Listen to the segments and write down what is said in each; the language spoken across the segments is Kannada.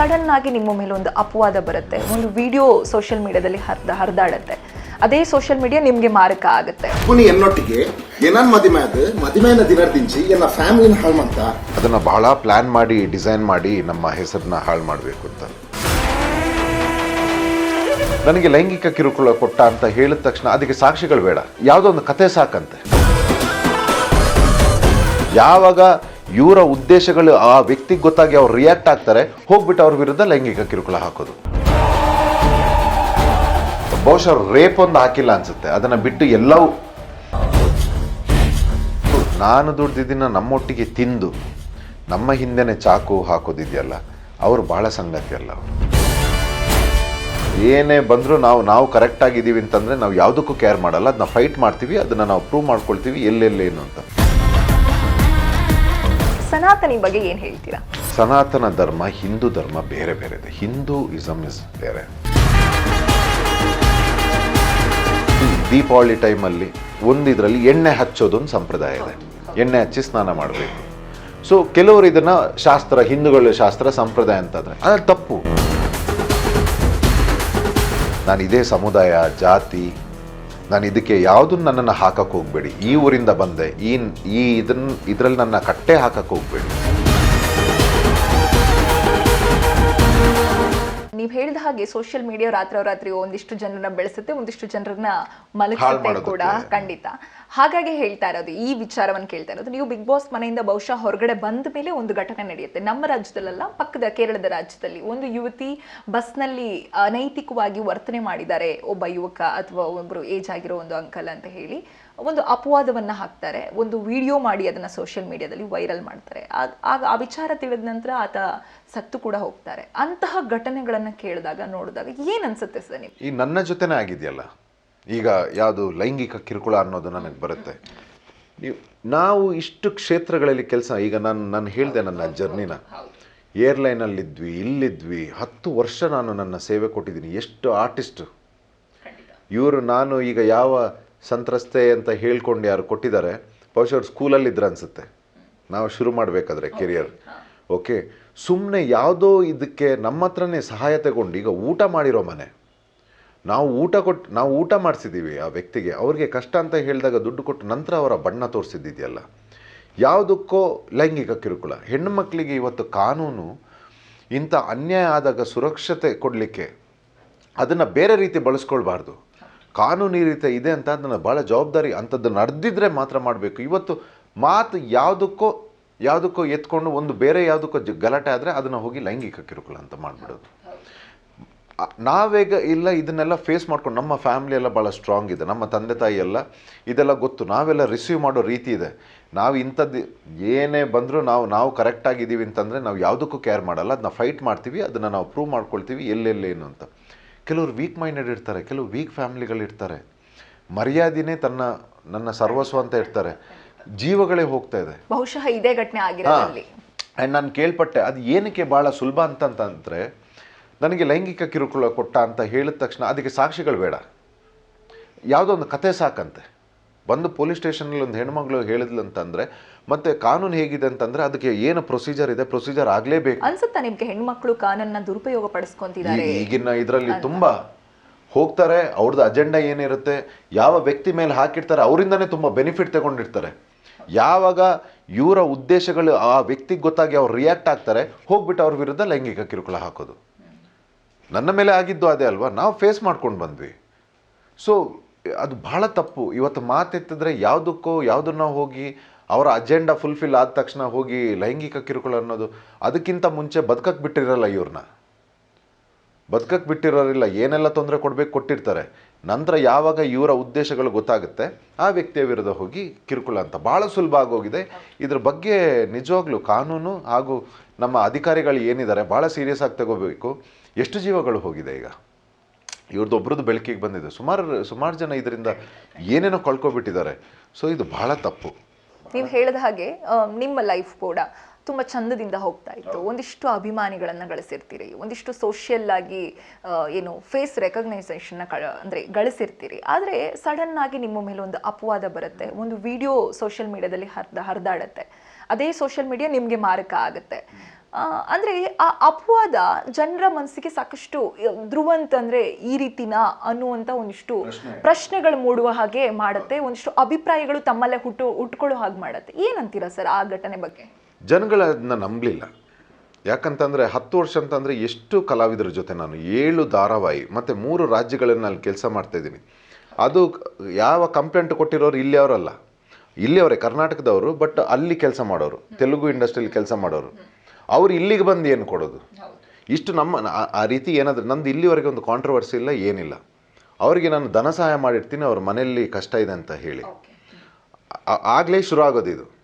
ಸಡನ್ ಆಗಿ ನಿಮ್ಮ ಮೇಲೆ ಒಂದು ಅಪವಾದ ಬರುತ್ತೆ ಒಂದು ವಿಡಿಯೋ ಸೋಷಿಯಲ್ ಮೀಡಿಯಾದಲ್ಲಿ ಹರಿದ ಹರಿದಾಡುತ್ತೆ. ಅದೇ ಸೋಷಿಯಲ್ ಮೀಡಿಯಾ ನಿಮಗೆ ಮಾರಕ ಆಗುತ್ತೆ. ಪುನಿ ಎನ್ನೊಟ್ಟಿಗೆ ಏನನ್ ಮದಿಮೆ ಅದು? ಮದಿಮೆನ ದಿಂಚಿ ಎಲ್ಲ ಫ್ಯಾಮಿಲಿನ ಹಾಳು ಮಾಡ್ತ? ಅದನ್ನ ಬಹಳ ಪ್ಲಾನ್ ಮಾಡಿ ಡಿಸೈನ್ ಮಾಡಿ ನಮ್ಮ ಹೆಸರನ್ನ ಹಾಳು ಮಾಡಬೇಕು ಅಂತ. ನನಗೆ ಲೈಂಗಿಕ ಕಿರುಕುಳ ಕೊಟ್ಟ ಅಂತ ಹೇಳಿದ ತಕ್ಷಣ ಅದಕ್ಕೆ ಸಾಕ್ಷಿಗಳು ಬೇಡ. ಯಾವುದೋ ಒಂದು ಕತೆ ಸಾಕಂತೆ. ಯಾವಾಗ ಇವರ ಉದ್ದೇಶಗಳು ಆ ವ್ಯಕ್ತಿಗೆ ಗೊತ್ತಾಗಿ ಅವ್ರು ರಿಯಾಕ್ಟ್ ಆಗ್ತಾರೆ, ಹೋಗ್ಬಿಟ್ಟು ಅವ್ರ ವಿರುದ್ಧ ಲೈಂಗಿಕ ಕಿರುಕುಳ ಹಾಕೋದು. ಬಹುಶಃ ರೇಪ್ ಒಂದು ಹಾಕಿಲ್ಲ ಅನ್ಸುತ್ತೆ. ಅದನ್ನ ಬಿಟ್ಟು ಎಲ್ಲವೂ ನಾನು ದುಡ್ದಿದ್ದನ್ನ ನಮ್ಮೊಟ್ಟಿಗೆ ತಿಂದು, ನಮ್ಮ ಹಿಂದೆನೆ ಚಾಕು ಹಾಕೋದಿದೆಯಲ್ಲ, ಅವರು ಬಹಳ ಸಂಗತಿ ಅಲ್ಲ ಅವರು. ಏನೇ ಬಂದರೂ ನಾವು ನಾವು ಕರೆಕ್ಟ್ ಅಂತಂದರೆ ಅಂತಂದ್ರೆ ನಾವು ಯಾವುದಕ್ಕೂ ಕೇರ್ ಮಾಡಲ್ಲ. ಅದನ್ನ ಫೈಟ್ ಮಾಡ್ತೀವಿ, ಅದನ್ನ ನಾವು ಪ್ರೂವ್ ಮಾಡ್ಕೊಳ್ತೀವಿ ಎಲ್ಲೆಲ್ಲೇನು ಅಂತ. ಸನಾತನಿ ಬಗ್ಗೆ ಏನು ಹೇಳ್ತೀರಾ? ಸನಾತನ ಧರ್ಮ, ಹಿಂದೂ ಧರ್ಮ ಬೇರೆ ಬೇರೆ ಇದೆ. ಹಿಂದೂ ಇಸಮ್ ಇಸ್ ಬೇರೆ. ದೀಪಾವಳಿ ಟೈಮಲ್ಲಿ ಒಂದು ಇದರಲ್ಲಿ ಎಣ್ಣೆ ಹಚ್ಚೋದೊಂದು ಸಂಪ್ರದಾಯ ಇದೆ. ಎಣ್ಣೆ ಹಚ್ಚಿ ಸ್ನಾನ ಮಾಡಬೇಕು. ಸೊ ಕೆಲವರು ಇದನ್ನ ಶಾಸ್ತ್ರ, ಹಿಂದೂಗಳ ಶಾಸ್ತ್ರ ಸಂಪ್ರದಾಯ ಅಂತಂದ್ರೆ ಅದು ತಪ್ಪು. ನಾನು ಇದೇ ಸಮುದಾಯ, ಜಾತಿ ನಾನು ಇದಕ್ಕೆ ಯಾವುದನ್ನು ನನ್ನನ್ನು ಹಾಕಕ್ಕೆ ಹೋಗಬೇಡಿ. ಈ ಊರಿಂದ ಬಂದೆ. ಈ ಈ ಇದನ್ನ ಇದರಲ್ಲಿ ನನ್ನ ಕಟ್ಟೆ ಹಾಕಕ್ಕೆ ಹೋಗಬೇಡಿ. ನೀವು ಹೇಳಿದ ಹಾಗೆ ಸೋಷಿಯಲ್ ಮೀಡಿಯಾ ರಾತ್ರಿ ಒಂದಿಷ್ಟು ಜನರನ್ನ ಬೆಳೆಸುತ್ತೆ ಒಂದಿಷ್ಟು ಜನರನ್ನ ಮಲಗಿಸುತ್ತೆ ಕೂಡ. ಖಂಡಿತ. ಹಾಗಾಗಿ ಹೇಳ್ತಾ ಇರೋದು ಈ ವಿಚಾರವನ್ನು ಕೇಳ್ತಾ ಇರೋದು ನೀವು ಬಿಗ್ ಬಾಸ್ ಮನೆಯಿಂದ ಬಹುಶಃ ಹೊರಗಡೆ ಬಂದ ಮೇಲೆ ಒಂದು ಘಟನೆ ನಡೆಯುತ್ತೆ. ನಮ್ಮ ರಾಜ್ಯದಲ್ಲ ಪಕ್ಕದ ಕೇರಳದ ರಾಜ್ಯದಲ್ಲಿ ಒಂದು ಯುವತಿ ಬಸ್ನಲ್ಲಿ ಅನೈತಿಕವಾಗಿ ವರ್ತನೆ ಮಾಡಿದ್ದಾರೆ. ಒಬ್ಬ ಯುವಕ ಅಥವಾ ಒಬ್ಬರು ಏಜ್ ಆಗಿರೋ ಒಂದು ಅಂಕಲ್ ಅಂತ ಹೇಳಿ. ಒಂದು ಅಪವಾದವನ್ನು ಹಾಕ್ತಾರೆ ಒಂದು ವಿಡಿಯೋ ಮಾಡಿ ಅದನ್ನು ಸೋಷಿಯಲ್ ಮೀಡಿಯಾದಲ್ಲಿ ವೈರಲ್ ಮಾಡ್ತಾರೆ. ಆಗ ಆಗ ಆ ವಿಚಾರ ತಿಳಿದ ನಂತರ ಆತ ಸತ್ತು ಕೂಡ ಹೋಗ್ತಾರೆ. ಅಂತಹ ಘಟನೆಗಳನ್ನು ಕೇಳಿದಾಗ ನೋಡಿದಾಗ ಏನು ಅನ್ಸುತ್ತೆ ಸರ್ ನೀವು ಈ ನನ್ನ ಜೊತೆನೇ ಆಗಿದೆಯಲ್ಲ? ಈಗ ಯಾವುದು ಲೈಂಗಿಕ ಕಿರುಕುಳ ಅನ್ನೋದು ನನಗೆ ಬರುತ್ತೆ. ನೀವು ನಾವು ಇಷ್ಟು ಕ್ಷೇತ್ರಗಳಲ್ಲಿ ಕೆಲಸ ಈಗ ನಾನು ನಾನು ಹೇಳಿದೆ ನನ್ನ ಜರ್ನಿನ. ಏರ್ಲೈನಲ್ಲಿದ್ವಿ ಇಲ್ಲಿದ್ವಿ ಹತ್ತು ವರ್ಷ ನಾನು ನನ್ನ ಸೇವೆ ಕೊಟ್ಟಿದ್ದೀನಿ. ಎಷ್ಟು ಆರ್ಟಿಸ್ಟು? ಇವರು ನಾನು ಈಗ ಯಾವ ಸಂತ್ರಸ್ತೆ ಅಂತ ಹೇಳ್ಕೊಂಡು ಯಾರು ಕೊಟ್ಟಿದ್ದಾರೆ ಬಹುಶಃ ಅವ್ರು ಸ್ಕೂಲಲ್ಲಿದ್ರು ಅನಿಸುತ್ತೆ. ನಾವು ಶುರು ಮಾಡಬೇಕಾದ್ರೆ ಕೆರಿಯರ್ ಓಕೆ ಸುಮ್ಮನೆ ಯಾವುದೋ ಇದಕ್ಕೆ ನಮ್ಮ ಹತ್ರನೇ ಸಹಾಯ ತಗೊಂಡು ಈಗ ಊಟ ಮಾಡಿರೋ ಮನೆ. ನಾವು ಊಟ ಕೊಟ್ಟು ನಾವು ಊಟ ಮಾಡಿಸಿದ್ದೀವಿ ಆ ವ್ಯಕ್ತಿಗೆ. ಅವ್ರಿಗೆ ಕಷ್ಟ ಅಂತ ಹೇಳಿದಾಗ ದುಡ್ಡು ಕೊಟ್ಟು ನಂತರ ಅವರ ಬಣ್ಣ ತೋರಿಸಿದ್ದಿದೆಯಲ್ಲ. ಯಾವುದಕ್ಕೋ ಲೈಂಗಿಕ ಕಿರುಕುಳ. ಹೆಣ್ಣು ಮಕ್ಕಳಿಗೆ ಇವತ್ತು ಕಾನೂನು ಇಂಥ ಅನ್ಯಾಯ ಆದಾಗ ಸುರಕ್ಷತೆ ಕೊಡಲಿಕ್ಕೆ ಅದನ್ನು ಬೇರೆ ರೀತಿ ಬಳಸ್ಕೊಳ್ಬಾರ್ದು. ಕಾನೂನು ರೀತಿ ಇದೆ ಅಂತ ಅದನ್ನು ಭಾಳ ಜವಾಬ್ದಾರಿ ಅಂಥದ್ದು ನಡೆದಿದ್ರೆ ಮಾತ್ರ ಮಾಡಬೇಕು. ಇವತ್ತು ಮಾತು ಯಾವುದಕ್ಕೋ ಯಾವುದಕ್ಕೋ ಎತ್ಕೊಂಡು ಒಂದು ಬೇರೆ ಯಾವುದಕ್ಕೋ ಗಲಾಟೆ ಆದರೆ ಅದನ್ನು ಹೋಗಿ ಲೈಂಗಿಕ ಕಿರುಕುಳ ಅಂತ ಮಾಡಿಬಿಡೋದು. ನಾವೇಗ ಇಲ್ಲ, ಇದನ್ನೆಲ್ಲ ಫೇಸ್ ಮಾಡ್ಕೊಂಡು ನಮ್ಮ ಫ್ಯಾಮಿಲಿ ಎಲ್ಲ ಭಾಳ ಸ್ಟ್ರಾಂಗ್ ಇದೆ. ನಮ್ಮ ತಂದೆ ತಾಯಿ ಎಲ್ಲ ಇದೆಲ್ಲ ಗೊತ್ತು. ನಾವೆಲ್ಲ ರಿಸೀವ್ ಮಾಡೋ ರೀತಿ ಇದೆ. ನಾವು ಇಂಥದ್ದು ಏನೇ ಬಂದರೂ ನಾವು ನಾವು ಕರೆಕ್ಟಾಗಿದ್ದೀವಿ ಅಂತಂದರೆ ನಾವು ಯಾವುದಕ್ಕೂ ಕೇರ್ ಮಾಡಲ್ಲ. ಅದನ್ನ ಫೈಟ್ ಮಾಡ್ತೀವಿ. ಅದನ್ನು ನಾವು ಪ್ರೂವ್ ಮಾಡ್ಕೊಳ್ತೀವಿ. ಎಲ್ಲೆಲ್ಲೇನು ಅಂತ. ಕೆಲವರು ವೀಕ್ ಮೈಂಡೆಡ್ ಇರ್ತಾರೆ ಕೆಲವು ವೀಕ್ ಫ್ಯಾಮ್ಲಿಗಳಿರ್ತಾರೆ ಮರ್ಯಾದೆನೇ ತನ್ನ ನನ್ನ ಸರ್ವಸ್ವ ಅಂತ ಇರ್ತಾರೆ. ಜೀವಗಳೇ ಹೋಗ್ತಾ ಇದೆ. ಬಹುಶಃ ಇದೇ ಘಟನೆ ಆಗಿರೋದಲ್ಲಿ ಆ್ಯಂಡ್ ನಾನು ಕೇಳ್ಪಟ್ಟೆ ಅದು ಏನಕ್ಕೆ ಭಾಳ ಸುಲಭ ಅಂತಂತಂದರೆ ನನಗೆ ಲೈಂಗಿಕ ಕಿರುಕುಳ ಕೊಟ್ಟ ಅಂತ ಹೇಳಿದ ತಕ್ಷಣ ಅದಕ್ಕೆ ಸಾಕ್ಷಿಗಳು ಬೇಡ. ಯಾವುದೋ ಒಂದು ಕತೆ ಸಾಕಂತೆ. ಬಂದು ಪೊಲೀಸ್ ಸ್ಟೇಷನಲ್ಲಿ ಒಂದು ಹೆಣ್ಮಗಳು ಹೇಳಿದ್ಲು ಅಂತಂದರೆ ಮತ್ತೆ ಕಾನೂನು ಹೇಗಿದೆ ಅಂತಂದ್ರೆ ಅದಕ್ಕೆ ಏನು ಪ್ರೊಸೀಜರ್ ಇದೆ? ಪ್ರೊಸೀಜರ್ ಆಗಲೇಬೇಕು. ಅನ್ಸುತ್ತಾ ನಿಮ್ಗೆ ಹೆಣ್ಮಕ್ಳು ಕಾನೂನನ್ನ ದುರುಪಯೋಗ ಪಡಿಸ್ಕೊಂತಿದ್ದಾರೆ ಈಗಿನ ಇದರಲ್ಲಿ ತುಂಬಾ ಹೋಗ್ತಾರೆ ಅವ್ರದ್ದು ಅಜೆಂಡಾ ಏನಿರುತ್ತೆ ಯಾವ ವ್ಯಕ್ತಿ ಮೇಲೆ ಹಾಕಿರ್ತಾರೆ ಅವರಿಂದನೇ ತುಂಬ ಬೆನಿಫಿಟ್ ತಗೊಂಡಿರ್ತಾರೆ. ಯಾವಾಗ ಇವರ ಉದ್ದೇಶಗಳು ಆ ವ್ಯಕ್ತಿಗೆ ಗೊತ್ತಾಗಿ ಅವ್ರು ರಿಯಾಕ್ಟ್ ಆಗ್ತಾರೆ ಹೋಗ್ಬಿಟ್ಟು ಅವ್ರ ವಿರುದ್ಧ ಲೈಂಗಿಕ ಕಿರುಕುಳ ಹಾಕೋದು. ನನ್ನ ಮೇಲೆ ಆಗಿದ್ದು ಅದೇ ಅಲ್ವಾ? ನಾವು ಫೇಸ್ ಮಾಡ್ಕೊಂಡು ಬಂದ್ವಿ. ಸೊ ಅದು ಬಹಳ ತಪ್ಪು. ಇವತ್ತು ಮಾತೆತ್ತಿದ್ರೆ ಯಾವುದಕ್ಕೋ ಯಾವುದನ್ನ ಹೋಗಿ ಅವರ ಅಜೆಂಡಾ ಫುಲ್ಫಿಲ್ ಆದ ತಕ್ಷಣ ಹೋಗಿ ಲೈಂಗಿಕ ಕಿರುಕುಳ ಅನ್ನೋದು ಅದಕ್ಕಿಂತ ಮುಂಚೆ ಬದುಕಕ್ಕೆ ಬಿಟ್ಟಿರಲ್ಲ ಇವ್ರನ್ನ. ಬದುಕಕ್ಕೆ ಬಿಟ್ಟಿರೋರಿಲ್ಲ, ಏನೆಲ್ಲ ತೊಂದರೆ ಕೊಡಬೇಕು ಕೊಟ್ಟಿರ್ತಾರೆ. ನಂತರ ಯಾವಾಗ ಇವರ ಉದ್ದೇಶಗಳು ಗೊತ್ತಾಗುತ್ತೆ, ಆ ವ್ಯಕ್ತಿಯ ವಿರುದ್ಧ ಹೋಗಿ ಕಿರುಕುಳ ಅಂತ. ಭಾಳ ಸುಲಭ ಆಗೋಗಿದೆ. ಇದ್ರ ಬಗ್ಗೆ ನಿಜವಾಗ್ಲೂ ಕಾನೂನು ಹಾಗೂ ನಮ್ಮ ಅಧಿಕಾರಿಗಳು ಏನಿದ್ದಾರೆ ಭಾಳ ಸೀರಿಯಸ್ ಆಗಿ ತಗೋಬೇಕು. ಎಷ್ಟು ಜೀವಗಳು ಹೋಗಿದೆ ಈಗ? ಇವ್ರದ್ದು ಒಬ್ರದ್ದು ಬೆಳಕಿಗೆ ಬಂದಿದೆ. ಸುಮಾರು ಸುಮಾರು ಜನ ಇದರಿಂದ ಏನೇನೋ ಕಳ್ಕೊಬಿಟ್ಟಿದ್ದಾರೆ. ಸೊ ಇದು ಬಹಳ ತಪ್ಪು. ನೀವು ಹೇಳಿದ ಹಾಗೆ ನಿಮ್ಮ ಲೈಫ್ ಕೂಡ ತುಂಬ ಚಂದದಿಂದ ಹೋಗ್ತಾ ಇತ್ತು. ಒಂದಿಷ್ಟು ಅಭಿಮಾನಿಗಳನ್ನ ಗಳಿಸಿರ್ತೀರಿ ಒಂದಿಷ್ಟು ಸೋಷಿಯಲ್ ಆಗಿ ಏನು ಫೇಸ್ ರೆಕಗ್ನೈಸೇಷನ್ನ ಅಂದ್ರೆ ಅಂದರೆ ಗಳಿಸಿರ್ತೀರಿ. ಆದರೆ ಸಡನ್ ಆಗಿ ನಿಮ್ಮ ಮೇಲೆ ಒಂದು ಅಪವಾದ ಬರುತ್ತೆ ಒಂದು ವಿಡಿಯೋ ಸೋಷಿಯಲ್ ಮೀಡಿಯಾದಲ್ಲಿ ಹರಿದ ಹರಿದಾಡುತ್ತೆ. ಅದೇ ಸೋಷಿಯಲ್ ಮೀಡಿಯಾ ನಿಮಗೆ ಮಾರಕ ಆಗುತ್ತೆ. ಅಂದ್ರೆ ಆ ಅಪವಾದ ಜನರ ಮನಸ್ಸಿಗೆ ಸಾಕಷ್ಟು ಧ್ರುವಂತ ಅಂದರೆ ಈ ರೀತಿನ ಅನ್ನುವಂಥ ಒಂದಿಷ್ಟು ಪ್ರಶ್ನೆಗಳು ಮೂಡುವ ಹಾಗೆ ಮಾಡುತ್ತೆ ಒಂದಿಷ್ಟು ಅಭಿಪ್ರಾಯಗಳು ತಮ್ಮಲ್ಲೇ ಹುಟ್ಟು ಹುಟ್ಕೊಳ್ಳೋ ಹಾಗೆ ಮಾಡುತ್ತೆ. ಏನಂತೀರಾ ಸರ್ ಆ ಘಟನೆ ಬಗ್ಗೆ? ಜನಗಳು ಅದನ್ನ ನಂಬಲಿಲ್ಲ. ಯಾಕಂತಂದರೆ ಹತ್ತು ವರ್ಷ ಅಂತಂದರೆ ಎಷ್ಟು ಕಲಾವಿದರ ಜೊತೆ ನಾನು ಏಳು ಧಾರಾವಾಹಿ ಮತ್ತು ಮೂರು ರಾಜ್ಯಗಳನ್ನು ನಾನು ಕೆಲಸ ಮಾಡ್ತಾಯಿದ್ದೀನಿ ಅದು ಯಾವ ಕಂಪ್ಲೇಂಟ್ ಕೊಟ್ಟಿರೋರು ಇಲ್ಲಿಯವರಲ್ಲ ಇಲ್ಲಿಯವರೇ ಕರ್ನಾಟಕದವರು ಬಟ್ ಅಲ್ಲಿ ಕೆಲಸ ಮಾಡೋರು ತೆಲುಗು ಇಂಡಸ್ಟ್ರಿಯಲ್ಲಿ ಕೆಲಸ ಮಾಡೋರು. ಅವ್ರು ಇಲ್ಲಿಗೆ ಬಂದು ಏನು ಕೊಡೋದು? ಇಷ್ಟು ನಮ್ಮ ಆ- ರೀತಿ ಏನಾದರೂ ನಂದು ಇಲ್ಲಿವರೆಗೆ ಒಂದು ಕಾಂಟ್ರವರ್ಸಿ ಇಲ್ಲ ಏನಿಲ್ಲ. ಅವರಿಗೆ ನಾನು ಧನ ಸಹಾಯ ಮಾಡಿರ್ತೀನಿ ಅವ್ರ ಮನೆಯಲ್ಲಿ ಕಷ್ಟ ಇದೆ ಅಂತ ಹೇಳಿ. ಆಗಲೇ ಶುರು ಆಗೋದು ಇದು.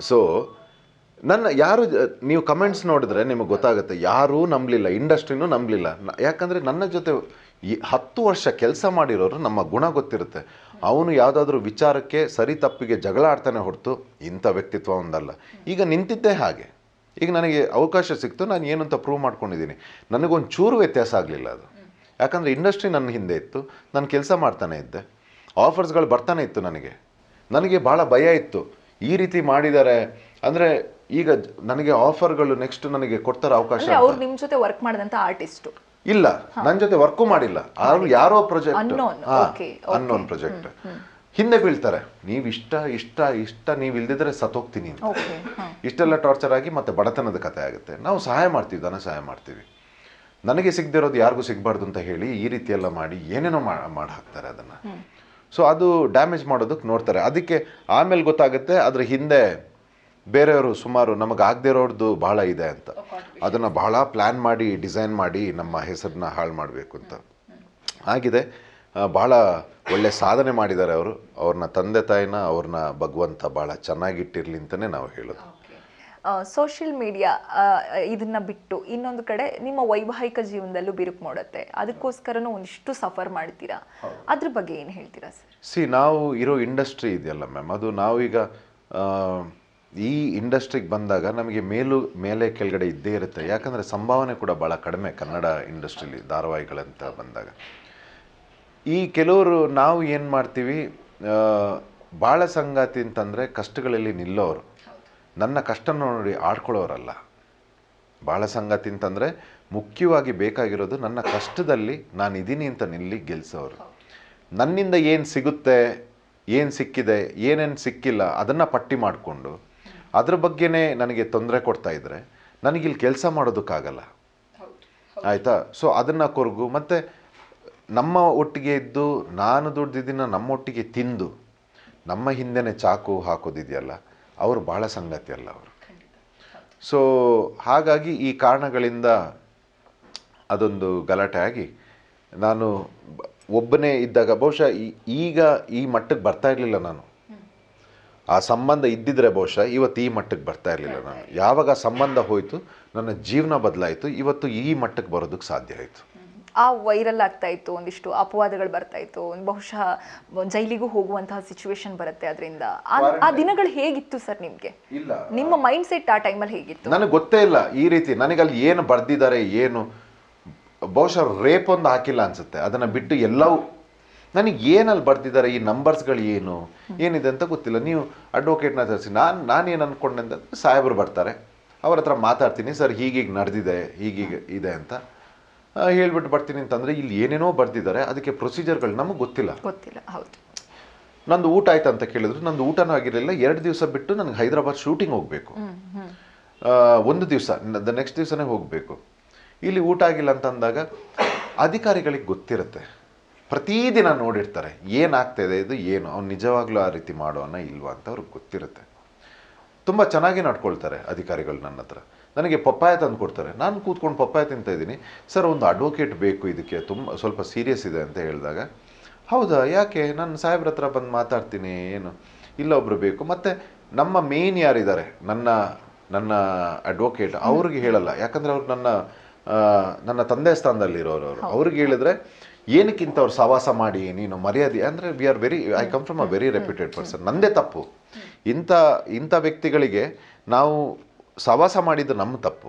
ಸೊ ನನ್ನ ಯಾರು ನೀವು ಕಮೆಂಟ್ಸ್ ನೋಡಿದ್ರೆ ನಿಮಗೆ ಗೊತ್ತಾಗುತ್ತೆ ಯಾರೂ ನಂಬಲಿಲ್ಲ ಇಂಡಸ್ಟ್ರಿನೂ ನಂಬಲಿಲ್ಲ. ಯಾಕಂದರೆ ನನ್ನ ಜೊತೆ ಈ ಹತ್ತು ವರ್ಷ ಕೆಲಸ ಮಾಡಿರೋರು ನಮ್ಮ ಗುಣ ಗೊತ್ತಿರುತ್ತೆ. ಅವನು ಯಾವುದಾದ್ರೂ ವಿಚಾರಕ್ಕೆ ಸರಿ ತಪ್ಪಿಗೆ ಜಗಳ ಆಡ್ತಾನೆ ಹೊರತು ಇಂಥ ವ್ಯಕ್ತಿತ್ವ ಒಂದಲ್ಲ. ಈಗ ನಿಂತಿದ್ದೇ ಹಾಗೆ. ಈಗ ನನಗೆ ಅವಕಾಶ ಸಿಕ್ತು ನಾನು ಏನು ಅಂತ ಪ್ರೂವ್ ಮಾಡ್ಕೊಂಡಿದ್ದೀನಿ. ನನಗೊಂದು ಚೂರು ವ್ಯತ್ಯಾಸ ಆಗಲಿಲ್ಲ ಅದು. ಯಾಕಂದರೆ ಇಂಡಸ್ಟ್ರಿ ನನ್ನ ಹಿಂದೆ ಇತ್ತು ನಾನು ಕೆಲಸ ಮಾಡ್ತಾನೆ ಇದ್ದೆ. ಆಫರ್ಸ್ಗಳು ಬರ್ತಾನೆ ಇತ್ತು ನನಗೆ. ನನಗೆ ಭಾಳ ಭಯ ಇತ್ತು. ಈ ರೀತಿ ಮಾಡಿದ್ದಾರೆ ಅಂದರೆ ಈಗ ನನಗೆ ಆಫರ್ಗಳು ನೆಕ್ಸ್ಟ್ ನನಗೆ ಕೊಡ್ತಾರೆ ಅವಕಾಶ ನಿಮ್ಮ ಅವ್ರು ನಿಮ್ಮ ಜೊತೆ ವರ್ಕ್ ಮಾಡಿದಂಥ ಆರ್ಟಿಸ್ಟು ಇಲ್ಲ ನನ್ನ ಜೊತೆ ವರ್ಕು ಮಾಡಿಲ್ಲ. ಅವ್ರು ಯಾರೋ ಪ್ರಾಜೆಕ್ಟ್ ಅನ್ನೋನ್ ಪ್ರಾಜೆಕ್ಟ್ ಹಿಂದೆ ಬೀಳ್ತಾರೆ. ನೀವು ಇಷ್ಟ ಇಷ್ಟ ಇಷ್ಟ ನೀವು ಇಲ್ದಿದ್ರೆ ಸತ್ತೋಗ್ತೀನಿ ಅಂತ. ಇಷ್ಟೆಲ್ಲ ಟಾರ್ಚರ್ ಆಗಿ ಮತ್ತೆ ಬಡತನದ ಕಥೆ ಆಗುತ್ತೆ. ನಾವು ಸಹಾಯ ಮಾಡ್ತೀವಿ ಧನ ಸಹಾಯ ಮಾಡ್ತೀವಿ. ನನಗೆ ಸಿಗದಿರೋದು ಯಾರಿಗೂ ಸಿಗಬಾರ್ದು ಅಂತ ಹೇಳಿ ಈ ರೀತಿ ಎಲ್ಲ ಮಾಡಿ ಏನೇನೋ ಮಾಡಿ ಹಾಕ್ತಾರೆ ಅದನ್ನು. ಸೊ ಅದು ಡ್ಯಾಮೇಜ್ ಮಾಡೋದಕ್ಕೆ ನೋಡ್ತಾರೆ. ಅದಕ್ಕೆ ಆಮೇಲೆ ಗೊತ್ತಾಗುತ್ತೆ ಅದರ ಹಿಂದೆ ಬೇರೆಯವರು ಸುಮಾರು ನಮಗೆ ಆಗದೆ ಇರೋರ್ದು ಬಹಳ ಇದೆ ಅಂತ. ಅದನ್ನು ಬಹಳ ಪ್ಲ್ಯಾನ್ ಮಾಡಿ ಡಿಸೈನ್ ಮಾಡಿ ನಮ್ಮ ಹೆಸರನ್ನ ಹಾಳು ಮಾಡಬೇಕು ಅಂತ. ಆಗಿದೆ. ಬಹಳ ಒಳ್ಳೆ ಸಾಧನೆ ಮಾಡಿದ್ದಾರೆ ಅವರು. ಅವ್ರನ್ನ ತಂದೆ ತಾಯಿನ ಅವ್ರನ್ನ ಭಗವಂತ ಭಾಳ ಚೆನ್ನಾಗಿಟ್ಟಿರಲಿ ಅಂತಲೇ ನಾವು ಹೇಳೋದು. ಸೋಷಿಯಲ್ ಮೀಡಿಯಾ ಇದನ್ನ ಬಿಟ್ಟು ಇನ್ನೊಂದು ಕಡೆ ನಿಮ್ಮ ವೈವಾಹಿಕ ಜೀವನದಲ್ಲೂ ಬಿರುಕು ಮಾಡುತ್ತೆ. ಅದಕ್ಕೋಸ್ಕರನೂ ಒಂದಿಷ್ಟು ಸಫರ್ ಮಾಡ್ತೀರಾ? ಅದ್ರ ಬಗ್ಗೆ ಏನು ಹೇಳ್ತೀರಾ ಸರ್? ಸಿ ನಾವು ಇರೋ ಇಂಡಸ್ಟ್ರಿ ಇದೆಯಲ್ಲ ಮ್ಯಾಮ್ ಅದು ನಾವೀಗ ಈ ಇಂಡಸ್ಟ್ರಿಗೆ ಬಂದಾಗ ನಮಗೆ ಮೇಲು ಮೇಲೆ ಕೆಳಗಡೆ ಇದ್ದೇ ಇರುತ್ತೆ. ಯಾಕಂದರೆ ಸಂಭಾವನೆ ಕೂಡ ಭಾಳ ಕಡಿಮೆ ಕನ್ನಡ ಇಂಡಸ್ಟ್ರಿಲಿ ಧಾರಾವಾಹಿಗಳಂತ ಬಂದಾಗ. ಈ ಕೆಲವರು ನಾವು ಏನು ಮಾಡ್ತೀವಿ ಭಾಳ ಸಂಗಾತಿ ಅಂತಂದರೆ ಕಷ್ಟಗಳಲ್ಲಿ ನಿಲ್ಲೋರು. ನನ್ನ ಕಷ್ಟ ನೋಡಿ ಆಡ್ಕೊಳ್ಳೋರಲ್ಲ. ಭಾಳ ಸಂಗಾತಿ ಅಂತಂದರೆ ಮುಖ್ಯವಾಗಿ ಬೇಕಾಗಿರೋದು ನನ್ನ ಕಷ್ಟದಲ್ಲಿ ನಾನು ಇದ್ದೀನಿ ಅಂತ ನಿಲ್ಲಿ ಗೆಲ್ಸೋರು. ನನ್ನಿಂದ ಏನು ಸಿಗುತ್ತೆ ಏನು ಸಿಕ್ಕಿದೆ ಏನೇನು ಸಿಕ್ಕಿಲ್ಲ ಅದನ್ನು ಪಟ್ಟಿ ಮಾಡಿಕೊಂಡು ಅದ್ರ ಬಗ್ಗೆನೇ ನನಗೆ ತೊಂದರೆ ಕೊಡ್ತಾ ಇದ್ದರೆ ನನಗಿಲ್ಲಿ ಕೆಲಸ ಮಾಡೋದಕ್ಕಾಗಲ್ಲ. ಆಯಿತಾ? ಸೊ ಅದನ್ನು ಕೊರಗು ಮತ್ತು ನಮ್ಮ ಒಟ್ಟಿಗೆ ಇದ್ದು, ನಾನು ದುಡ್ದಿದ್ದನ್ನ ನಮ್ಮೊಟ್ಟಿಗೆ ತಿಂದು, ನಮ್ಮ ಹಿಂದೆನೇ ಚಾಕು ಹಾಕೋದಿದೆಯಲ್ಲ, ಅವರು ಭಾಳ ಸಂಗತಿ ಅಲ್ಲ ಅವರು. ಸೊ ಹಾಗಾಗಿ ಈ ಕಾರಣಗಳಿಂದ ಅದೊಂದು ಗಲಾಟೆ ಆಗಿ ನಾನು ಒಬ್ಬನೇ ಇದ್ದಾಗ ಬಹುಶಃ ಈಗ ಈ ಮಟ್ಟಕ್ಕೆ ಬರ್ತಾ ಇರಲಿಲ್ಲ ನಾನು. ಆ ಸಂಬಂಧ ಇದ್ದಿದ್ರೆ ಬಹುಶಃ ಇವತ್ತು ಈ ಮಟ್ಟಕ್ಕೆ ಬರ್ತಾ ಇರಲಿಲ್ಲ ನಾನು. ಯಾವಾಗ ಸಂಬಂಧ ಹೋಯಿತು, ನನ್ನ ಜೀವನ ಬದಲಾಯಿತು, ಇವತ್ತು ಈ ಮಟ್ಟಕ್ಕೆ ಬರೋದಕ್ಕೆ ಸಾಧ್ಯ ಆಯಿತು. ಆ ವೈರಲ್ ಆಗ್ತಾ ಇತ್ತು ಒಂದಿಷ್ಟು ಅಪವಾದಗಳು ಬರ್ತಾ ಇತ್ತು ಒಂದ್ ಬಹುಶಃ ಜೈಲಿಗೂ ಹೋಗುವಂತಹ ಸಿಚುವೇಶನ್ ಬರುತ್ತೆ ಅದರಿಂದ. ಆ ದಿನಗಳು ಹೇಗಿತ್ತು ಸರ್ ನಿಮ್ಗೆ? ಇಲ್ಲ. ನಿಮ್ಮ ಮೈಂಡ್ ಸೆಟ್ ಆ ಟೈಮಲ್ಲಿ ಹೇಗಿತ್ತು? ನನಗೆ ಗೊತ್ತೇ ಇಲ್ಲ ಈ ರೀತಿ ನನಗೆ ಅಲ್ಲಿ ಏನು ಬರ್ದಿದ್ದಾರೆ ಏನು ಬಹುಶಃ ರೇಪ್ ಒಂದು ಹಾಕಿಲ್ಲ ಅನ್ಸುತ್ತೆ. ಅದನ್ನ ಬಿಟ್ಟು ಎಲ್ಲವೂ ನನಗೆ ಏನಲ್ಲಿ ಬರ್ದಿದ್ದಾರೆ ಈ ನಂಬರ್ಸ್ಗಳು ಏನು ಏನಿದೆ ಅಂತ ಗೊತ್ತಿಲ್ಲ. ನೀವು ಅಡ್ವೊಕೇಟ್ನ ತರಿಸಿ ನಾನು ನಾನೇನು ಅಂದ್ಕೊಂಡೆ ಅಂತ ಸಾಹೇಬರು ಬರ್ತಾರೆ. ಅವ್ರ ಹತ್ರ ಮಾತಾಡ್ತೀನಿ ಸರ್ ಹೀಗೀಗೆ ನಡೆದಿದೆ ಹೀಗೀಗೆ ಇದೆ ಅಂತ. ಹೇಳ್ಬಿಟ್ಟು ಬರ್ತೀನಿ ಅಂತಂದರೆ ಇಲ್ಲಿ ಏನೇನೋ ಬರ್ದಿದ್ದಾರೆ ಅದಕ್ಕೆ ಪ್ರೊಸೀಜರ್ಗಳು ನಮಗೆ ಗೊತ್ತಿಲ್ಲ. ಗೊತ್ತಿಲ್ಲ ಹೌದು. ನಂದು ಊಟ ಆಯ್ತು ಅಂತ ಕೇಳಿದ್ರು ನಂದು ಊಟನೂ ಆಗಿರಲಿಲ್ಲ ಎರಡು ದಿವಸ ಬಿಟ್ಟು ನನಗೆ ಹೈದರಾಬಾದ್ ಶೂಟಿಂಗ್ ಹೋಗಬೇಕು. ಒಂದು ದಿವಸ ದ ನೆಕ್ಸ್ಟ್ ದಿವಸನೇ ಹೋಗಬೇಕು. ಇಲ್ಲಿ ಊಟ ಆಗಿಲ್ಲ ಅಂತ ಅಂದಾಗ ಅಧಿಕಾರಿಗಳಿಗೆ ಗೊತ್ತಿರುತ್ತೆ. ಪ್ರತಿದಿನ ನೋಡಿರ್ತಾರೆ ಏನಾಗ್ತಾಯಿದೆ ಇದು ಏನು ಅವ್ನು ನಿಜವಾಗ್ಲೂ ಆ ರೀತಿ ಮಾಡೋಣ ಇಲ್ವಾ ಅಂತ ಅವ್ರಿಗೆ ಗೊತ್ತಿರುತ್ತೆ. ತುಂಬ ಚೆನ್ನಾಗಿ ನಡ್ಕೊಳ್ತಾರೆ ಅಧಿಕಾರಿಗಳು ನನ್ನ ಹತ್ರ. ನನಗೆ ಪಪ್ಪಾಯ ತಂದು ಕೊಡ್ತಾರೆ. ನಾನು ಕೂತ್ಕೊಂಡು ಪಪ್ಪಾಯ ತಿಂತಾ ಇದ್ದೀನಿ. ಸರ್ ಒಂದು ಅಡ್ವೊಕೇಟ್ ಬೇಕು ಇದಕ್ಕೆ. ತುಂಬ ಸ್ವಲ್ಪ ಸೀರಿಯಸ್ ಇದೆ ಅಂತ ಹೇಳಿದಾಗ ಹೌದಾ? ಯಾಕೆ? ನಾನು ಸಾಹೇಬ್ರ ಹತ್ರ ಬಂದು ಮಾತಾಡ್ತೀನಿ ಏನು? ಇಲ್ಲೊಬ್ರು ಬೇಕು. ಮತ್ತು ನಮ್ಮ ಮೇನ್ ಯಾರಿದ್ದಾರೆ? ನನ್ನ ನನ್ನ ಅಡ್ವೊಕೇಟ್ ಅವ್ರಿಗೆ ಹೇಳಲ್ಲ. ಯಾಕಂದರೆ ಅವ್ರು ನನ್ನ ನನ್ನ ತಂದೆ ಸ್ಥಾನದಲ್ಲಿರೋರು ಅವರು. ಅವ್ರಿಗೆ ಹೇಳಿದ್ರೆ ಏನಕ್ಕಿಂತ ಅವ್ರು ಸವಾಸ ಮಾಡಿ ನೀನು ಮರ್ಯಾದೆ. ಅಂದರೆ we are very I come from a very reputed person ನಂದೇ ತಪ್ಪು. ಇಂಥ ಇಂಥ ವ್ಯಕ್ತಿಗಳಿಗೆ ನಾವು ಸವಾಸ ಮಾಡಿದ್ದು ನಮ್ಮ ತಪ್ಪು.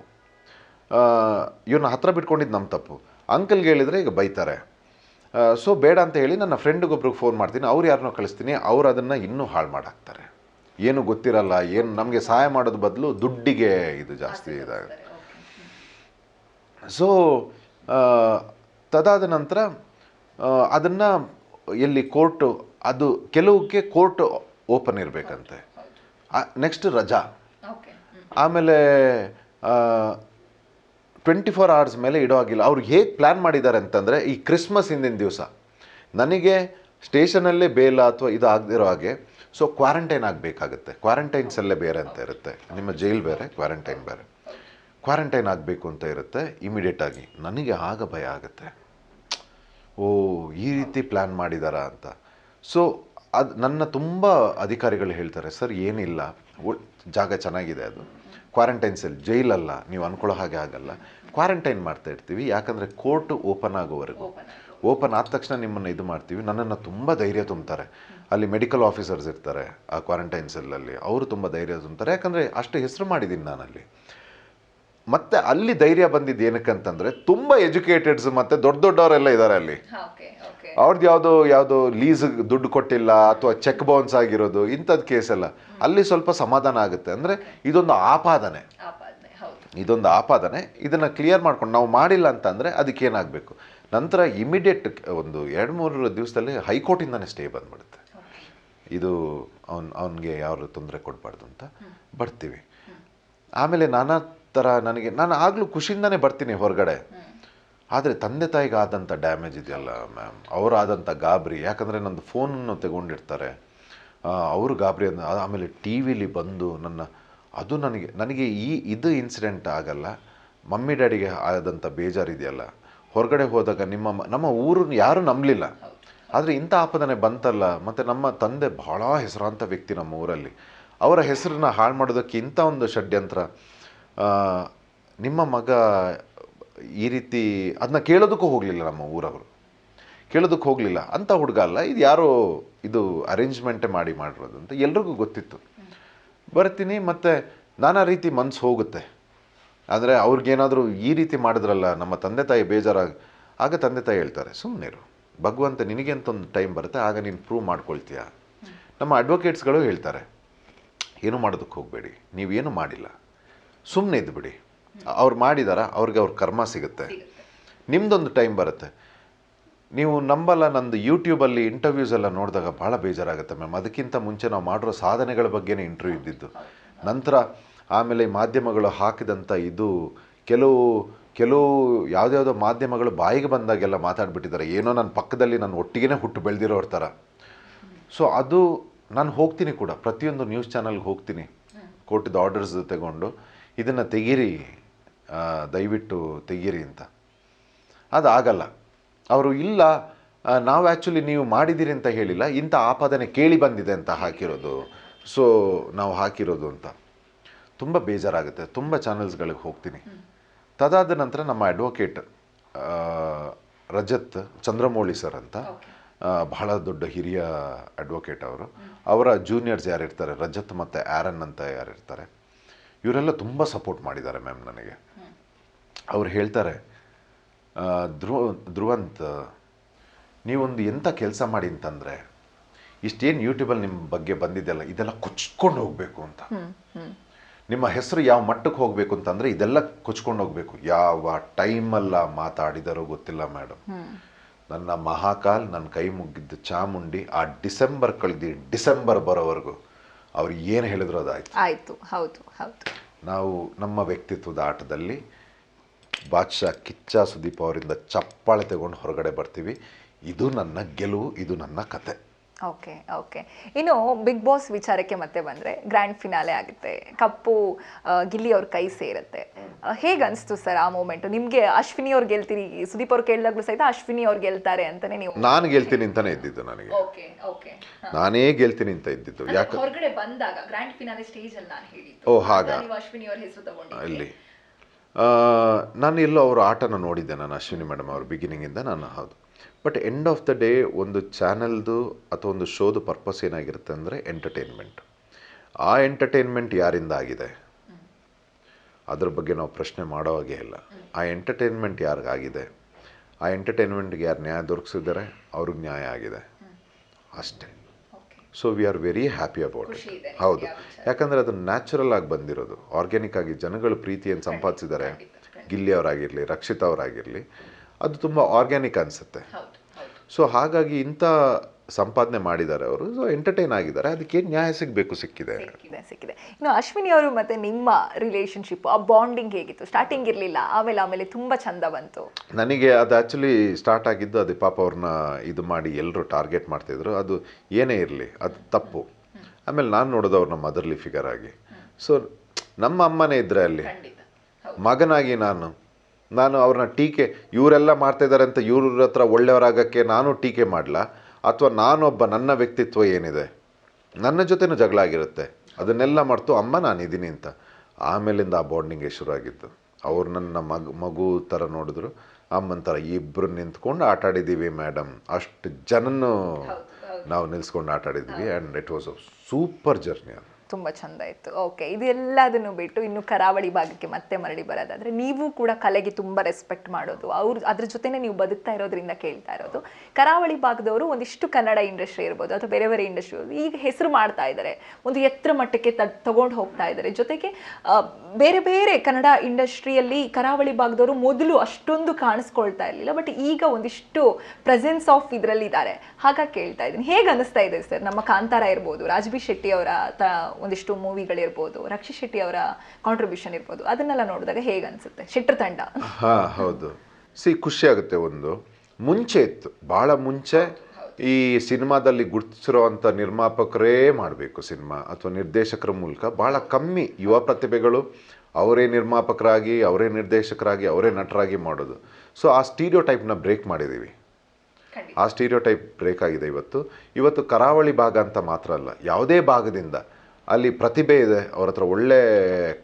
ಇವನ್ನ ಹತ್ರ ಬಿಟ್ಕೊಂಡಿದ್ದು ನಮ್ಮ ತಪ್ಪು. ಅಂಕಲ್ಗೆ ಹೇಳಿದರೆ ಈಗ ಬೈತಾರೆ. ಸೊ ಬೇಡ ಅಂತ ಹೇಳಿ ನನ್ನ ಫ್ರೆಂಡ್ಗೊಬ್ರಿಗೆ ಫೋನ್ ಮಾಡ್ತೀನಿ. ಅವ್ರು ಯಾರನ್ನೋ ಕಳಿಸ್ತೀನಿ. ಅವ್ರು ಅದನ್ನು ಇನ್ನೂ ಹಾಳು ಮಾಡಾಕ್ತಾರೆ. ಏನು ಗೊತ್ತಿರಲ್ಲ ಏನು ನಮಗೆ ಸಹಾಯ ಮಾಡೋದು ಬದಲು ದುಡ್ಡಿಗೆ ಇದು ಜಾಸ್ತಿ ಇದಾಗುತ್ತೆ. ಸೊ ತದಾದ ನಂತರ ಅದನ್ನು ಎಲ್ಲಿ ಕೋರ್ಟು ಅದು ಕೆಲವಕ್ಕೆ ಕೋರ್ಟ್ ಓಪನ್ ಇರಬೇಕಂತೆ. ನೆಕ್ಸ್ಟ್ ರಜಾ. ಆಮೇಲೆ ಟ್ವೆಂಟಿ ಫೋರ್ ಅವರ್ಸ್ ಮೇಲೆ ಇಡೋ ಆಗಿಲ್ಲ ಅವ್ರು ಹೇಗೆ ಪ್ಲ್ಯಾನ್ ಮಾಡಿದ್ದಾರೆ ಅಂತಂದರೆ, ಈ ಕ್ರಿಸ್ಮಸ್ ಹಿಂದಿನ ದಿವಸ ನನಗೆ ಸ್ಟೇಷನಲ್ಲೇ ಬೇಲ ಅಥವಾ ಇದು ಆಗದಿರೋ ಹಾಗೆ ಸೊ ಕ್ವಾರಂಟೈನ್ ಆಗಬೇಕಾಗುತ್ತೆ. ಕ್ವಾರಂಟೈನ್ಸಲ್ಲೇ ಬೇರೆ ಅಂತ ಇರುತ್ತೆ. ನಿಮ್ಮ ಜೈಲ್ ಬೇರೆ ಕ್ವಾರಂಟೈನ್ ಬೇರೆ. ಕ್ವಾರಂಟೈನ್ ಆಗಬೇಕು ಅಂತ ಇರುತ್ತೆ. ಇಮಿಡಿಯೇಟಾಗಿ ನನಗೆ ಆಗ ಭಯ ಆಗುತ್ತೆ. ಓ, ಈ ರೀತಿ ಪ್ಲ್ಯಾನ್ ಮಾಡಿದಾರಾ ಅಂತ. ಸೊ ಅದು ನನ್ನ ತುಂಬ ಅಧಿಕಾರಿಗಳು ಹೇಳ್ತಾರೆ, ಸರ್, ಏನಿಲ್ಲ. ಜಾಗ ಚೆನ್ನಾಗಿದೆ ಅದು. ಕ್ವಾರಂಟೈನ್ ಸೆಲ್ ಜೈಲಲ್ಲ ನೀವು ಅನ್ಕೊಳ್ಳೋ ಹಾಗೆ ಆಗಲ್ಲ. ಕ್ವಾರಂಟೈನ್ ಮಾಡ್ತಾ ಇರ್ತೀವಿ ಯಾಕಂದರೆ ಕೋರ್ಟ್ ಓಪನ್ ಆಗೋವರೆಗೂ. ಓಪನ್ ಆದ ತಕ್ಷಣ ನಿಮ್ಮನ್ನು ಇದು ಮಾಡ್ತೀವಿ ನನ್ನನ್ನು ತುಂಬ ಧೈರ್ಯ ತುಂಬ್ತಾರೆ. ಅಲ್ಲಿ ಮೆಡಿಕಲ್ ಆಫೀಸರ್ಸ್ ಇರ್ತಾರೆ ಆ ಕ್ವಾರಂಟೈನ್ ಸೆಲ್ಲಲ್ಲಿ ಅವರು ತುಂಬ ಧೈರ್ಯ ತುಂಬ್ತಾರೆ. ಯಾಕಂದರೆ ಅಷ್ಟು ಹೆಸರು ಮಾಡಿದ್ದೀನಿ ನಾನಲ್ಲಿ. ಮತ್ತೆ ಅಲ್ಲಿ ಧೈರ್ಯ ಬಂದಿದ್ದು ಏನಕ್ಕಂತಂದ್ರೆ ತುಂಬ ಎಜುಕೇಟೆಡ್ಸ್ ಮತ್ತೆ ದೊಡ್ಡ ದೊಡ್ಡವರೆಲ್ಲ ಇದ್ದಾರೆ ಅಲ್ಲಿ. ಅವ್ರದ್ದು ಯಾವುದು ಯಾವುದು ಲೀಸ್ ದುಡ್ಡು ಕೊಟ್ಟಿಲ್ಲ ಅಥವಾ ಚೆಕ್ ಬೌನ್ಸ್ ಆಗಿರೋದು ಇಂಥದ್ದು ಕೇಸೆಲ್ಲ ಅಲ್ಲಿ ಸ್ವಲ್ಪ ಸಮಾಧಾನ ಆಗುತ್ತೆ. ಅಂದರೆ ಇದೊಂದು ಆಪಾದನೆ. ಇದೊಂದು ಆಪಾದನೆ. ಇದನ್ನು ಕ್ಲಿಯರ್ ಮಾಡ್ಕೊಂಡು ನಾವು ಮಾಡಿಲ್ಲ ಅಂತಂದರೆ ಅದಕ್ಕೆ ಏನಾಗಬೇಕು? ನಂತರ ಇಮಿಡಿಯೇಟ್ ಒಂದು ಎರಡು ಮೂರು ದಿವಸದಲ್ಲಿ ಹೈಕೋರ್ಟಿಂದನೇ ಸ್ಟೇ ಬಂದ್ಬಿಡುತ್ತೆ. ಇದು ಅವನ್ ಅವನಿಗೆ ಯಾರು ತೊಂದರೆ ಕೊಡಬಾರ್ದು ಅಂತ ಬರ್ತೀವಿ. ಆಮೇಲೆ ನಾನಾ ಥರ ನನಗೆ ನಾನು ಆಗಲೂ ಖುಷಿಯಿಂದನೇ ಬರ್ತೀನಿ ಹೊರಗಡೆ. ಆದರೆ ತಂದೆ ತಾಯಿಗೆ ಆದಂಥ ಡ್ಯಾಮೇಜ್ ಇದೆಯಲ್ಲ ಮ್ಯಾಮ್ ಅವರಾದಂಥ ಗಾಬರಿ. ಯಾಕಂದರೆ ನಂದು ಫೋನನ್ನು ತಗೊಂಡಿರ್ತಾರೆ. ಅವರು ಗಾಬರಿ ಅಂದ, ಆಮೇಲೆ ಟಿ ವಿಲಿ ಬಂದು ನನ್ನ, ಅದು ನನಗೆ ನನಗೆ ಈ, ಇದು ಇನ್ಸಿಡೆಂಟ್ ಆಗಲ್ಲ. ಮಮ್ಮಿ ಡ್ಯಾಡಿಗೆ ಆದಂಥ ಬೇಜಾರಿದೆಯಲ್ಲ. ಹೊರಗಡೆ ಹೋದಾಗ ನಿಮ್ಮ ನಮ್ಮ ಊರು ಯಾರೂ ನಂಬಲಿಲ್ಲ. ಆದರೆ ಇಂಥ ಆಪದನೆ ಬಂತಲ್ಲ. ಮತ್ತು ನಮ್ಮ ತಂದೆ ಬಹಳ ಹೆಸರಾಂತ ವ್ಯಕ್ತಿ ನಮ್ಮ ಊರಲ್ಲಿ. ಅವರ ಹೆಸರನ್ನ ಹಾಳು ಮಾಡೋದಕ್ಕೆ ಇಂಥ ಒಂದು ಷಡ್ಯಂತ್ರ. ನಿಮ್ಮ ಮಗ ಈ ರೀತಿ ಅದನ್ನ ಕೇಳೋದಕ್ಕೂ ಹೋಗಲಿಲ್ಲ ನಮ್ಮ ಊರವರು. ಕೇಳೋದಕ್ಕೆ ಹೋಗಲಿಲ್ಲ. ಅಂಥ ಹುಡುಗ ಅಲ್ಲ. ಇದು ಯಾರೋ ಇದು ಅರೇಂಜ್ಮೆಂಟೇ ಮಾಡಿ ಮಾಡಿರೋದು ಅಂತ ಎಲ್ರಿಗೂ ಗೊತ್ತಿತ್ತು. ಬರ್ತೀನಿ, ಮತ್ತು ನಾನಾ ರೀತಿ ಮನಸ್ಸು ಹೋಗುತ್ತೆ. ಆದರೆ ಅವ್ರಿಗೇನಾದರೂ ಈ ರೀತಿ ಮಾಡಿದ್ರಲ್ಲ, ನಮ್ಮ ತಂದೆ ತಾಯಿ ಬೇಜಾರಾಗಿ ಆಗ ತಂದೆ ತಾಯಿ ಹೇಳ್ತಾರೆ ಸುಮ್ಮನಿರು ಭಗವಂತ ನಿನಗೆ ಅಂತ ಒಂದು ಟೈಮ್ ಬರುತ್ತೆ, ಆಗ ನೀನು ಪ್ರೂವ್ ಮಾಡ್ಕೊಳ್ತೀಯ? ನಮ್ಮ ಅಡ್ವೊಕೇಟ್ಸ್ಗಳು ಹೇಳ್ತಾರೆ, ಏನು ಮಾಡೋದಕ್ಕೆ ಹೋಗಬೇಡಿ. ನೀವೇನು ಮಾಡಿಲ್ಲ. ಸುಮ್ಮನೆ ಇದ್ಬಿಡಿ. ಅವ್ರು ಮಾಡಿದಾರ ಅವ್ರಿಗೆ ಅವ್ರ ಕರ್ಮ ಸಿಗುತ್ತೆ. ನಿಮ್ದೊಂದು ಟೈಮ್ ಬರುತ್ತೆ. ನೀವು ನಂಬಲ್ಲ ನಂದು ಯೂಟ್ಯೂಬಲ್ಲಿ ಇಂಟರ್ವ್ಯೂಸ್ ಎಲ್ಲ ನೋಡಿದಾಗ ಭಾಳ ಬೇಜಾರಾಗುತ್ತೆ ಮ್ಯಾಮ್ ಅದಕ್ಕಿಂತ ಮುಂಚೆ ನಾವು ಮಾಡಿರೋ ಸಾಧನೆಗಳ ಬಗ್ಗೆನೇ ಇಂಟರ್ವ್ಯೂ ಇದ್ದಿದ್ದು. ನಂತರ ಆಮೇಲೆ ಈ ಮಾಧ್ಯಮಗಳು ಹಾಕಿದಂಥ ಇದು ಕೆಲವು ಕೆಲವು ಯಾವುದ್ಯಾವುದೋ ಮಾಧ್ಯಮಗಳು ಬಾಯಿಗೆ ಬಂದಾಗೆಲ್ಲ ಮಾತಾಡ್ಬಿಟ್ಟಿದ್ದಾರೆ. ಏನೋ ನನ್ನ ಪಕ್ಕದಲ್ಲಿ ನಾನು ಒಟ್ಟಿಗೆ ಹುಟ್ಟು ಬೆಳೆದಿರೋರ ಥರ ಸೊ ಅದು ನಾನು ಹೋಗ್ತೀನಿ ಕೂಡ. ಪ್ರತಿಯೊಂದು ನ್ಯೂಸ್ ಚಾನಲ್ಗೆ ಹೋಗ್ತೀನಿ. ಕೊಟ್ಟಿದ್ದ ಆರ್ಡರ್ಸ್ ತಗೊಂಡು ಇದನ್ನು ತೆಗೀರಿ. ದಯವಿಟ್ಟು ತೆಗೀರಿ ಅಂತ. ಅದು ಆಗಲ್ಲ ಅವರು ಇಲ್ಲ ನಾವು ಆ್ಯಕ್ಚುಲಿ ನೀವು ಮಾಡಿದ್ದೀರಿ ಅಂತ ಹೇಳಿಲ್ಲ ಇಂಥ ಆಪಾದನೆ ಕೇಳಿ ಬಂದಿದೆ ಅಂತ ಹಾಕಿರೋದು. ಸೊ ನಾವು ಹಾಕಿರೋದು ಅಂತ. ತುಂಬ ಬೇಜಾರಾಗುತ್ತೆ. ತುಂಬ ಚಾನಲ್ಸ್ಗಳಿಗೆ ಹೋಗ್ತೀನಿ. ತದಾದ ನಂತರ ನಮ್ಮ ಅಡ್ವೊಕೇಟ್ ರಜತ್ ಚಂದ್ರಮೌಳಿ ಸರ್ ಅಂತ ಬಹಳ ದೊಡ್ಡ ಹಿರಿಯ ಅಡ್ವೊಕೇಟ್ ಅವರು. ಅವರ ಜೂನಿಯರ್ಸ್ ಯಾರಿರ್ತಾರೆ? ರಜತ್ ಮತ್ತು ಆ್ಯರನ್ ಅಂತ ಯಾರಿರ್ತಾರೆ? ಇವರೆಲ್ಲ ತುಂಬ ಸಪೋರ್ಟ್ ಮಾಡಿದ್ದಾರೆ ಮ್ಯಾಮ್ ನನಗೆ. ಅವ್ರು ಹೇಳ್ತಾರೆ ಧ್ರುವ ಧ್ರುವಂತ್ ನೀವೊಂದು ಎಂಥ ಕೆಲಸ ಮಾಡಿ ಅಂತಂದರೆ ಇಷ್ಟೇನು ಯೂಟ್ಯೂಬಲ್ಲಿ ನಿಮ್ಮ ಬಗ್ಗೆ ಬಂದಿದೆಯಲ್ಲ ಇದೆಲ್ಲ ಕೊಚ್ಕೊಂಡು ಹೋಗಬೇಕು ಅಂತ. ನಿಮ್ಮ ಹೆಸರು ಯಾವ ಮಟ್ಟಕ್ಕೆ ಹೋಗಬೇಕು ಅಂತಂದರೆ ಇದೆಲ್ಲ ಕೊಚ್ಕೊಂಡು ಹೋಗಬೇಕು. ಯಾವ ಟೈಮಲ್ಲ ಮಾತಾಡಿದಾರೋ ಗೊತ್ತಿಲ್ಲ ಮೇಡಮ್. ನನ್ನ ಮಹಾಕಾಲ್ ನನ್ನ ಕೈ ಮುಗ್ಗಿದ್ದ ಚಾಮುಂಡಿ ಆ ಡಿಸೆಂಬರ್ ಕಳೆದು ಡಿಸೆಂಬರ್ ಬರೋವರೆಗೂ ಅವ್ರು ಏನು ಹೇಳಿದ್ರು ಅದಾಯ್ತು. ಆಯಿತು ಹೌದು ಹೌದು. ನಾವು ನಮ್ಮ ವ್ಯಕ್ತಿತ್ವದ ಆಟದಲ್ಲಿ ಬಾದ್ಶಾ ಕಿಚ್ಚ ಸುದೀಪ್ ಅವರಿಂದ ಚಪ್ಪಾಳೆ ತಗೊಂಡು ಹೊರಗಡೆ ಬರ್ತೀವಿ. ಇದು ನನ್ನ ಗೆಲುವು ಇದು ನನ್ನ ಕತೆ. Okay okay. ಇನ್ನು ಬಿಗ್ ಬಾಸ್ ವಿಚಾರಕ್ಕೆ ಮತ್ತೆ ಬಂದರೆ ಗ್ರ್ಯಾಂಡ್ ಫಿನಾಲೆ ಆಗುತ್ತೆ. ಕಪ್ಪು ಗಿಲ್ಲಿ ಅವ್ರ ಕೈ ಸೇರುತ್ತೆ. ಹೇಗೆ ಅನಿಸ್ತು ಸರ್ ಆ ಮೂಮೆಂಟು ನಿಮಗೆ ಅಶ್ವಿನಿ ಅವ್ರು ಗೆಲ್ತೀರಿ ಸುದೀಪ್ ಅವ್ರು ಕೇಳಿದಾಗಲೂ ಸಹಿತ ಅಶ್ವಿನಿ ಅವ್ರು ಗೆಲ್ತಾರೆ ಅಂತಲೇ ನೀವು ನಾನು ಗೆಲ್ತೀನಿ ಅಂತಲೇ ಇದ್ದಿದ್ದು ನನಗೆ. Okay okay. ನಾನೇ ಗೆಲ್ತೀನಿ ಅಂತ ಇದ್ದಿದ್ದು. ಯಾಕೆ ಹೊರಗಡೆ ಬಂದಾಗ ಗ್ರ್ಯಾಂಡ್ ಫಿನಾಲೆ ಸ್ಟೇಜಲ್ಲಿ ನಾನು ಹೇಳಿದ್ದು. ಓ ಹಾಗ? ನೀವು ಅಶ್ವಿನಿ ಅವ್ರ ಹೆಸರು ತಗೊಂಡು ಇಲ್ಲಿ ನಾನು ಎಲ್ಲೋ ಅವರ ಆಟನ ನೋಡಿದ್ದೆ, ನಾನು ಅಶ್ವಿನಿ ಮೇಡಮ್ ಅವ್ರ ಬಿಗಿನಿಂಗಿಂದ ನಾನು ಹೌದು. But end of the day ಒಂದು ಚಾನಲ್ದು ಅಥವಾ ಒಂದು ಶೋದು ಪರ್ಪಸ್ ಏನಾಗಿರುತ್ತೆ ಅಂದರೆ ಎಂಟರ್ಟೈನ್ಮೆಂಟ್ ಆ ಎಂಟರ್ಟೈನ್ಮೆಂಟ್ ಯಾರಿಂದ ಆಗಿದೆ? ಅದ್ರ ಬಗ್ಗೆ ನಾವು ಪ್ರಶ್ನೆ ಮಾಡೋ ಹಾಗೆ ಇಲ್ಲ. ಆ ಎಂಟರ್ಟೈನ್ಮೆಂಟ್ ಯಾರಿಗಾಗಿದೆ? ಆ ಎಂಟರ್ಟೈನ್ಮೆಂಟ್ಗೆ ಯಾರು ನ್ಯಾಯ ದೊರಕಿಸಿದ್ದಾರೆ ಅವ್ರಿಗೆ ನ್ಯಾಯ ಆಗಿದೆ. ಅಷ್ಟೇ. So we are very happy about it ಹೌದು. ಯಾಕಂದರೆ ಅದು ನ್ಯಾಚುರಲ್ ಆಗಿ ಬಂದಿರೋದು. ಆರ್ಗ್ಯಾನಿಕ್ ಆಗಿ ಜನಗಳು ಪ್ರೀತಿಯನ್ನು ಸಂಪಾದಿಸಿದ್ದಾರೆ. ಗಿಲ್ಲಿ ಅವರಾಗಿರಲಿ ರಕ್ಷಿತ್ ಅವರಾಗಿರಲಿ ಅದು ತುಂಬ ಆರ್ಗ್ಯಾನಿಕ್ ಅನಿಸುತ್ತೆ. ಸೊ ಹಾಗಾಗಿ ಇಂಥ ಸಂಪಾದನೆ ಮಾಡಿದ್ದಾರೆ ಅವರು. ಸೊ ಎಂಟರ್ಟೈನ್ ಆಗಿದ್ದಾರೆ. ಅದಕ್ಕೆ ನ್ಯಾಯ ಸಿಗಬೇಕು ಸಿಕ್ಕಿದೆ? ಸಿಕ್ಕಿದೆ ಸಿಕ್ಕಿದೆ. ಇನ್ನು ಅಶ್ವಿನಿ ಅವರು ಮತ್ತೆ ನಿಮ್ಮ ರಿಲೇಶನ್ಶಿಪ್ ಆ ಬಾಂಡಿಂಗ್ ಹೇಗಿತ್ತು? ಸ್ಟಾರ್ಟಿಂಗ್ ಇರಲಿಲ್ಲ ಆಮೇಲೆ ಆಮೇಲೆ ತುಂಬ ಚಂದ ಬಂತು. ನನಗೆ ಅದು ಆ್ಯಕ್ಚುಲಿ ಸ್ಟಾರ್ಟ್ ಆಗಿದ್ದು ಅದು ಪಾಪ ಅವ್ರನ್ನ ಇದು ಮಾಡಿ ಎಲ್ಲರೂ ಟಾರ್ಗೆಟ್ ಮಾಡ್ತಿದ್ರು. ಅದು ಏನೇ ಇರಲಿ ಅದು ತಪ್ಪು. ಆಮೇಲೆ ನಾನು ನೋಡೋದು ಅವ್ರನ್ನ ಮದರ್ಲಿ ಫಿಗರ್ ಆಗಿ. ಸೊ ನಮ್ಮ ಅಮ್ಮನೇ ಇದ್ದರೆ ಅಲ್ಲಿ. ಮಗನಾಗಿ ನಾನು. ನಾನು ಅವ್ರನ್ನ ಟೀಕೆ ಇವರೆಲ್ಲ ಮಾಡ್ತಾ ಇದ್ದಾರೆ ಅಂತ ಇವ್ರ ಹತ್ರ ಒಳ್ಳೆಯವರಾಗಕ್ಕೆ ನಾನು ಟೀಕೆ ಮಾಡಲ? ಅಥವಾ ನಾನೊಬ್ಬ ನನ್ನ ವ್ಯಕ್ತಿತ್ವ ಏನಿದೆ ನನ್ನ ಜೊತೆನೂ ಜಗಳ ಆಗಿರುತ್ತೆ ಅದನ್ನೆಲ್ಲ ಮರೆತು ಅಮ್ಮ ನಾನಿದ್ದೀನಿ ಅಂತ. ಆಮೇಲಿಂದ ಆ ಬಾಂಡಿಂಗ್ ಶುರು ಆಗಿತ್ತು ಅವ್ರು ನನ್ನ ಮಗು ಮಗು ಥರ ನೋಡಿದ್ರು. ಅಮ್ಮನ ಥರ ಇಬ್ಬರು ನಿಂತ್ಕೊಂಡು ಆಟ ಆಡಿದ್ದೀವಿ ಮೇಡಮ್ ಅಷ್ಟು ಜನನು ನಾವು ನಿಲ್ಸ್ಕೊಂಡು ಆಟ ಆಡಿದ್ವಿ and it was a super journey ಅದು. ತುಂಬಾ ಚಂದ ಇತ್ತು. ಓಕೆ ಇದೆಲ್ಲದನ್ನು ಬಿಟ್ಟು ಇನ್ನು ಕರಾವಳಿ ಭಾಗಕ್ಕೆ ಮತ್ತೆ ಮರಳಿ ಬರೋದಾದರೆ ನೀವು ಕೂಡ ಕಲೆಗೆ ತುಂಬ ರೆಸ್ಪೆಕ್ಟ್ ಮಾಡೋದು. ಅವ್ರು ಅದ್ರ ಜೊತೆನೆ ನೀವು ಬದುಕ್ತಾ ಇರೋದ್ರಿಂದ ಕೇಳ್ತಾ ಇರೋದು. ಕರಾವಳಿ ಭಾಗದವರು ಒಂದಿಷ್ಟು ಕನ್ನಡ ಇಂಡಸ್ಟ್ರಿ ಇರ್ಬೋದು ಅಥವಾ ಬೇರೆ ಬೇರೆ ಇಂಡಸ್ಟ್ರಿ ಇರ್ಬೋದು. ಈಗ ಹೆಸರು ಮಾಡ್ತಾ ಇದ್ದಾರೆ. ಒಂದು ಎತ್ತರ ಮಟ್ಟಕ್ಕೆ ತಗೊಂಡು ಹೋಗ್ತಾ ಇದ್ದಾರೆ. ಜೊತೆಗೆ ಬೇರೆ ಬೇರೆ ಕನ್ನಡ ಇಂಡಸ್ಟ್ರಿಯಲ್ಲಿ ಕರಾವಳಿ ಭಾಗದವರು ಮೊದಲು ಅಷ್ಟೊಂದು ಕಾಣಿಸ್ಕೊಳ್ತಾ ಇರಲಿಲ್ಲ. ಬಟ್ ಈಗ ಒಂದಿಷ್ಟು ಪ್ರೆಸೆನ್ಸ್ ಆಫ್ ಇದರಲ್ಲಿ ಇದ್ದಾರೆ ಹಾಗಾಗಿ ಕೇಳ್ತಾ ಇದ್ದೀನಿ. ಹೇಗೆ ಅನಿಸ್ತಾ ಇದೆ ಸರ್? ನಮ್ಮ ಕಾಂತಾರ ಇರ್ಬೋದು ರಾಜ್ಬಿ ಶೆಟ್ಟಿ ಅವರ ತ ಒಂದಿಷ್ಟು ಮೂವಿಗಳಿರ್ಬೋದು ರಕ್ಷಿ ಶೆಟ್ಟಿ ಅವರ ಕಾಂಟ್ರಿಬ್ಯೂಷನ್ ಇರ್ಬೋದು ಅದನ್ನೆಲ್ಲ ನೋಡಿದಾಗ ಹೇಗೆ ಅನಿಸುತ್ತೆ? ಶೆಟ್ಟರ್ ತಂಡ. ಹಾ ಹೌದು. ಸಿ ಖುಷಿ ಆಗುತ್ತೆ ಒಂದು. ಮುಂಚೆ ಇತ್ತು. ಭಾಳ ಮುಂಚೆ ಈ ಸಿನಿಮಾದಲ್ಲಿ ಗುರುತಿಸಿರೋವಂಥ ನಿರ್ಮಾಪಕರೇ ಮಾಡಬೇಕು ಸಿನಿಮಾ ಅಥವಾ ನಿರ್ದೇಶಕರ ಮೂಲಕ. ಭಾಳ ಕಮ್ಮಿ ಯುವ ಪ್ರತಿಭೆಗಳು ಅವರೇ ನಿರ್ಮಾಪಕರಾಗಿ ಅವರೇ ನಿರ್ದೇಶಕರಾಗಿ ಅವರೇ ನಟರಾಗಿ ಮಾಡೋದು. ಸೊ ಆ ಸ್ಟೀರಿಯೋ ಟೈಪ್ನ ಬ್ರೇಕ್ ಮಾಡಿದ್ದೀವಿ ಆ ಸ್ಟೀರಿಯೋ ಟೈಪ್ ಬ್ರೇಕ್ ಆಗಿದೆ ಇವತ್ತು. ಇವತ್ತು ಕರಾವಳಿ ಭಾಗ ಅಂತ ಮಾತ್ರ ಅಲ್ಲ ಯಾವುದೇ ಭಾಗದಿಂದ ಅಲ್ಲಿ ಪ್ರತಿಭೆ ಇದೆ, ಅವ್ರ ಹತ್ರ ಒಳ್ಳೆ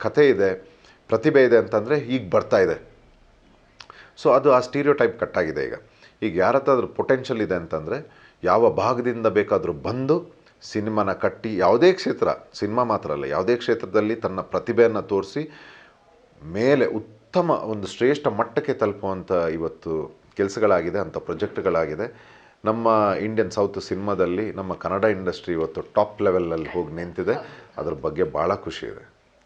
ಕಥೆ ಇದೆ. ಪ್ರತಿಭೆ ಇದೆ ಅಂತಂದರೆ ಈಗ ಬರ್ತಾ ಇದೆ. ಸೊ ಅದು ಆ ಸ್ಟೀರಿಯೋ ಟೈಪ್ ಕಟ್ಟಾಗಿದೆ ಈಗ. ಈಗ ಯಾರ ಹತ್ರ ಪೊಟೆನ್ಷಿಯಲ್ ಇದೆ ಅಂತಂದರೆ ಯಾವ ಭಾಗದಿಂದ ಬೇಕಾದರೂ ಬಂದು ಸಿನಿಮಾನ ಕಟ್ಟಿ ಯಾವುದೇ ಕ್ಷೇತ್ರ, ಸಿನಿಮಾ ಮಾತ್ರ ಅಲ್ಲ, ಯಾವುದೇ ಕ್ಷೇತ್ರದಲ್ಲಿ ತನ್ನ ಪ್ರತಿಭೆಯನ್ನು ತೋರಿಸಿ ಮೇಲೆ ಉತ್ತಮ ಒಂದು ಶ್ರೇಷ್ಠ ಮಟ್ಟಕ್ಕೆ ತಲುಪುವಂಥ ಇವತ್ತು ಕೆಲಸಗಳಾಗಿದೆ ಅಂಥ ಪ್ರೊಜೆಕ್ಟ್ಗಳಾಗಿದೆ ನಮ್ಮ ಇಂಡಿಯನ್ ಸೌತ್ ಸಿನಿಮಾದಲ್ಲಿ ನಮ್ಮ ಕನ್ನಡ ಇಂಡಸ್ಟ್ರಿ ಇವತ್ತು ಟಾಪ್ ಲೆವೆಲಲ್ಲಿ ಹೋಗಿ ನಿಂತಿದೆ. ಅದ್ರ ಬಗ್ಗೆ ಭಾಳ ಖುಷಿ ಇದೆ.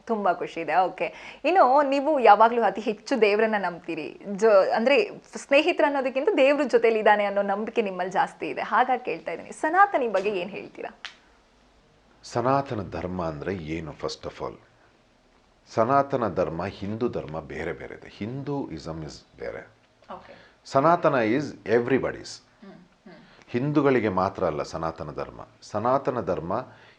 ತುಂಬಾ ಖುಷಿ ಇದೆ. ಓಕೆ. ಇನ್ನು ನೀವು ಯಾವಾಗಲೂ ಅತಿ ಹೆಚ್ಚು ದೇವರನ್ನ ನಂಬ್ತೀರಿ. ಜೊ ಅಂದ್ರೆ ಸ್ನೇಹಿತರ ಅನ್ನೋದಕ್ಕಿಂತ ದೇವ್ರ ಜೊತೆಲಿ ಇದ್ದಾನೆ ಅನ್ನೋ ನಂಬಿಕೆ ನಿಮ್ಮಲ್ಲಿ ಜಾಸ್ತಿ ಇದೆ. ಹಾಗಾಗಿ ಕೇಳ್ತಾ ಇದ್ದೀನಿ. ಸನಾತನಿ ಬಗ್ಗೆ ಏನು ಹೇಳ್ತೀರಾ? ಸನಾತನ ಧರ್ಮ ಅಂದರೆ ಏನು ಫಸ್ಟ್ ಆಫ್ ಆಲ್ ಸನಾತನ ಧರ್ಮ ಹಿಂದೂ ಧರ್ಮ ಬೇರೆ ಬೇರೆ ಇದೆ. ಹಿಂದೂ ಇಸಮ್ ಇಸ್ ಬೇರೆ ಸನಾತನ ಈಸ್ ಎವ್ರಿಬಡೀಸ್ ಹಿಂದೂಗಳಿಗೆ ಮಾತ್ರ ಅಲ್ಲ, ಸನಾತನ ಧರ್ಮ. ಸನಾತನ ಧರ್ಮ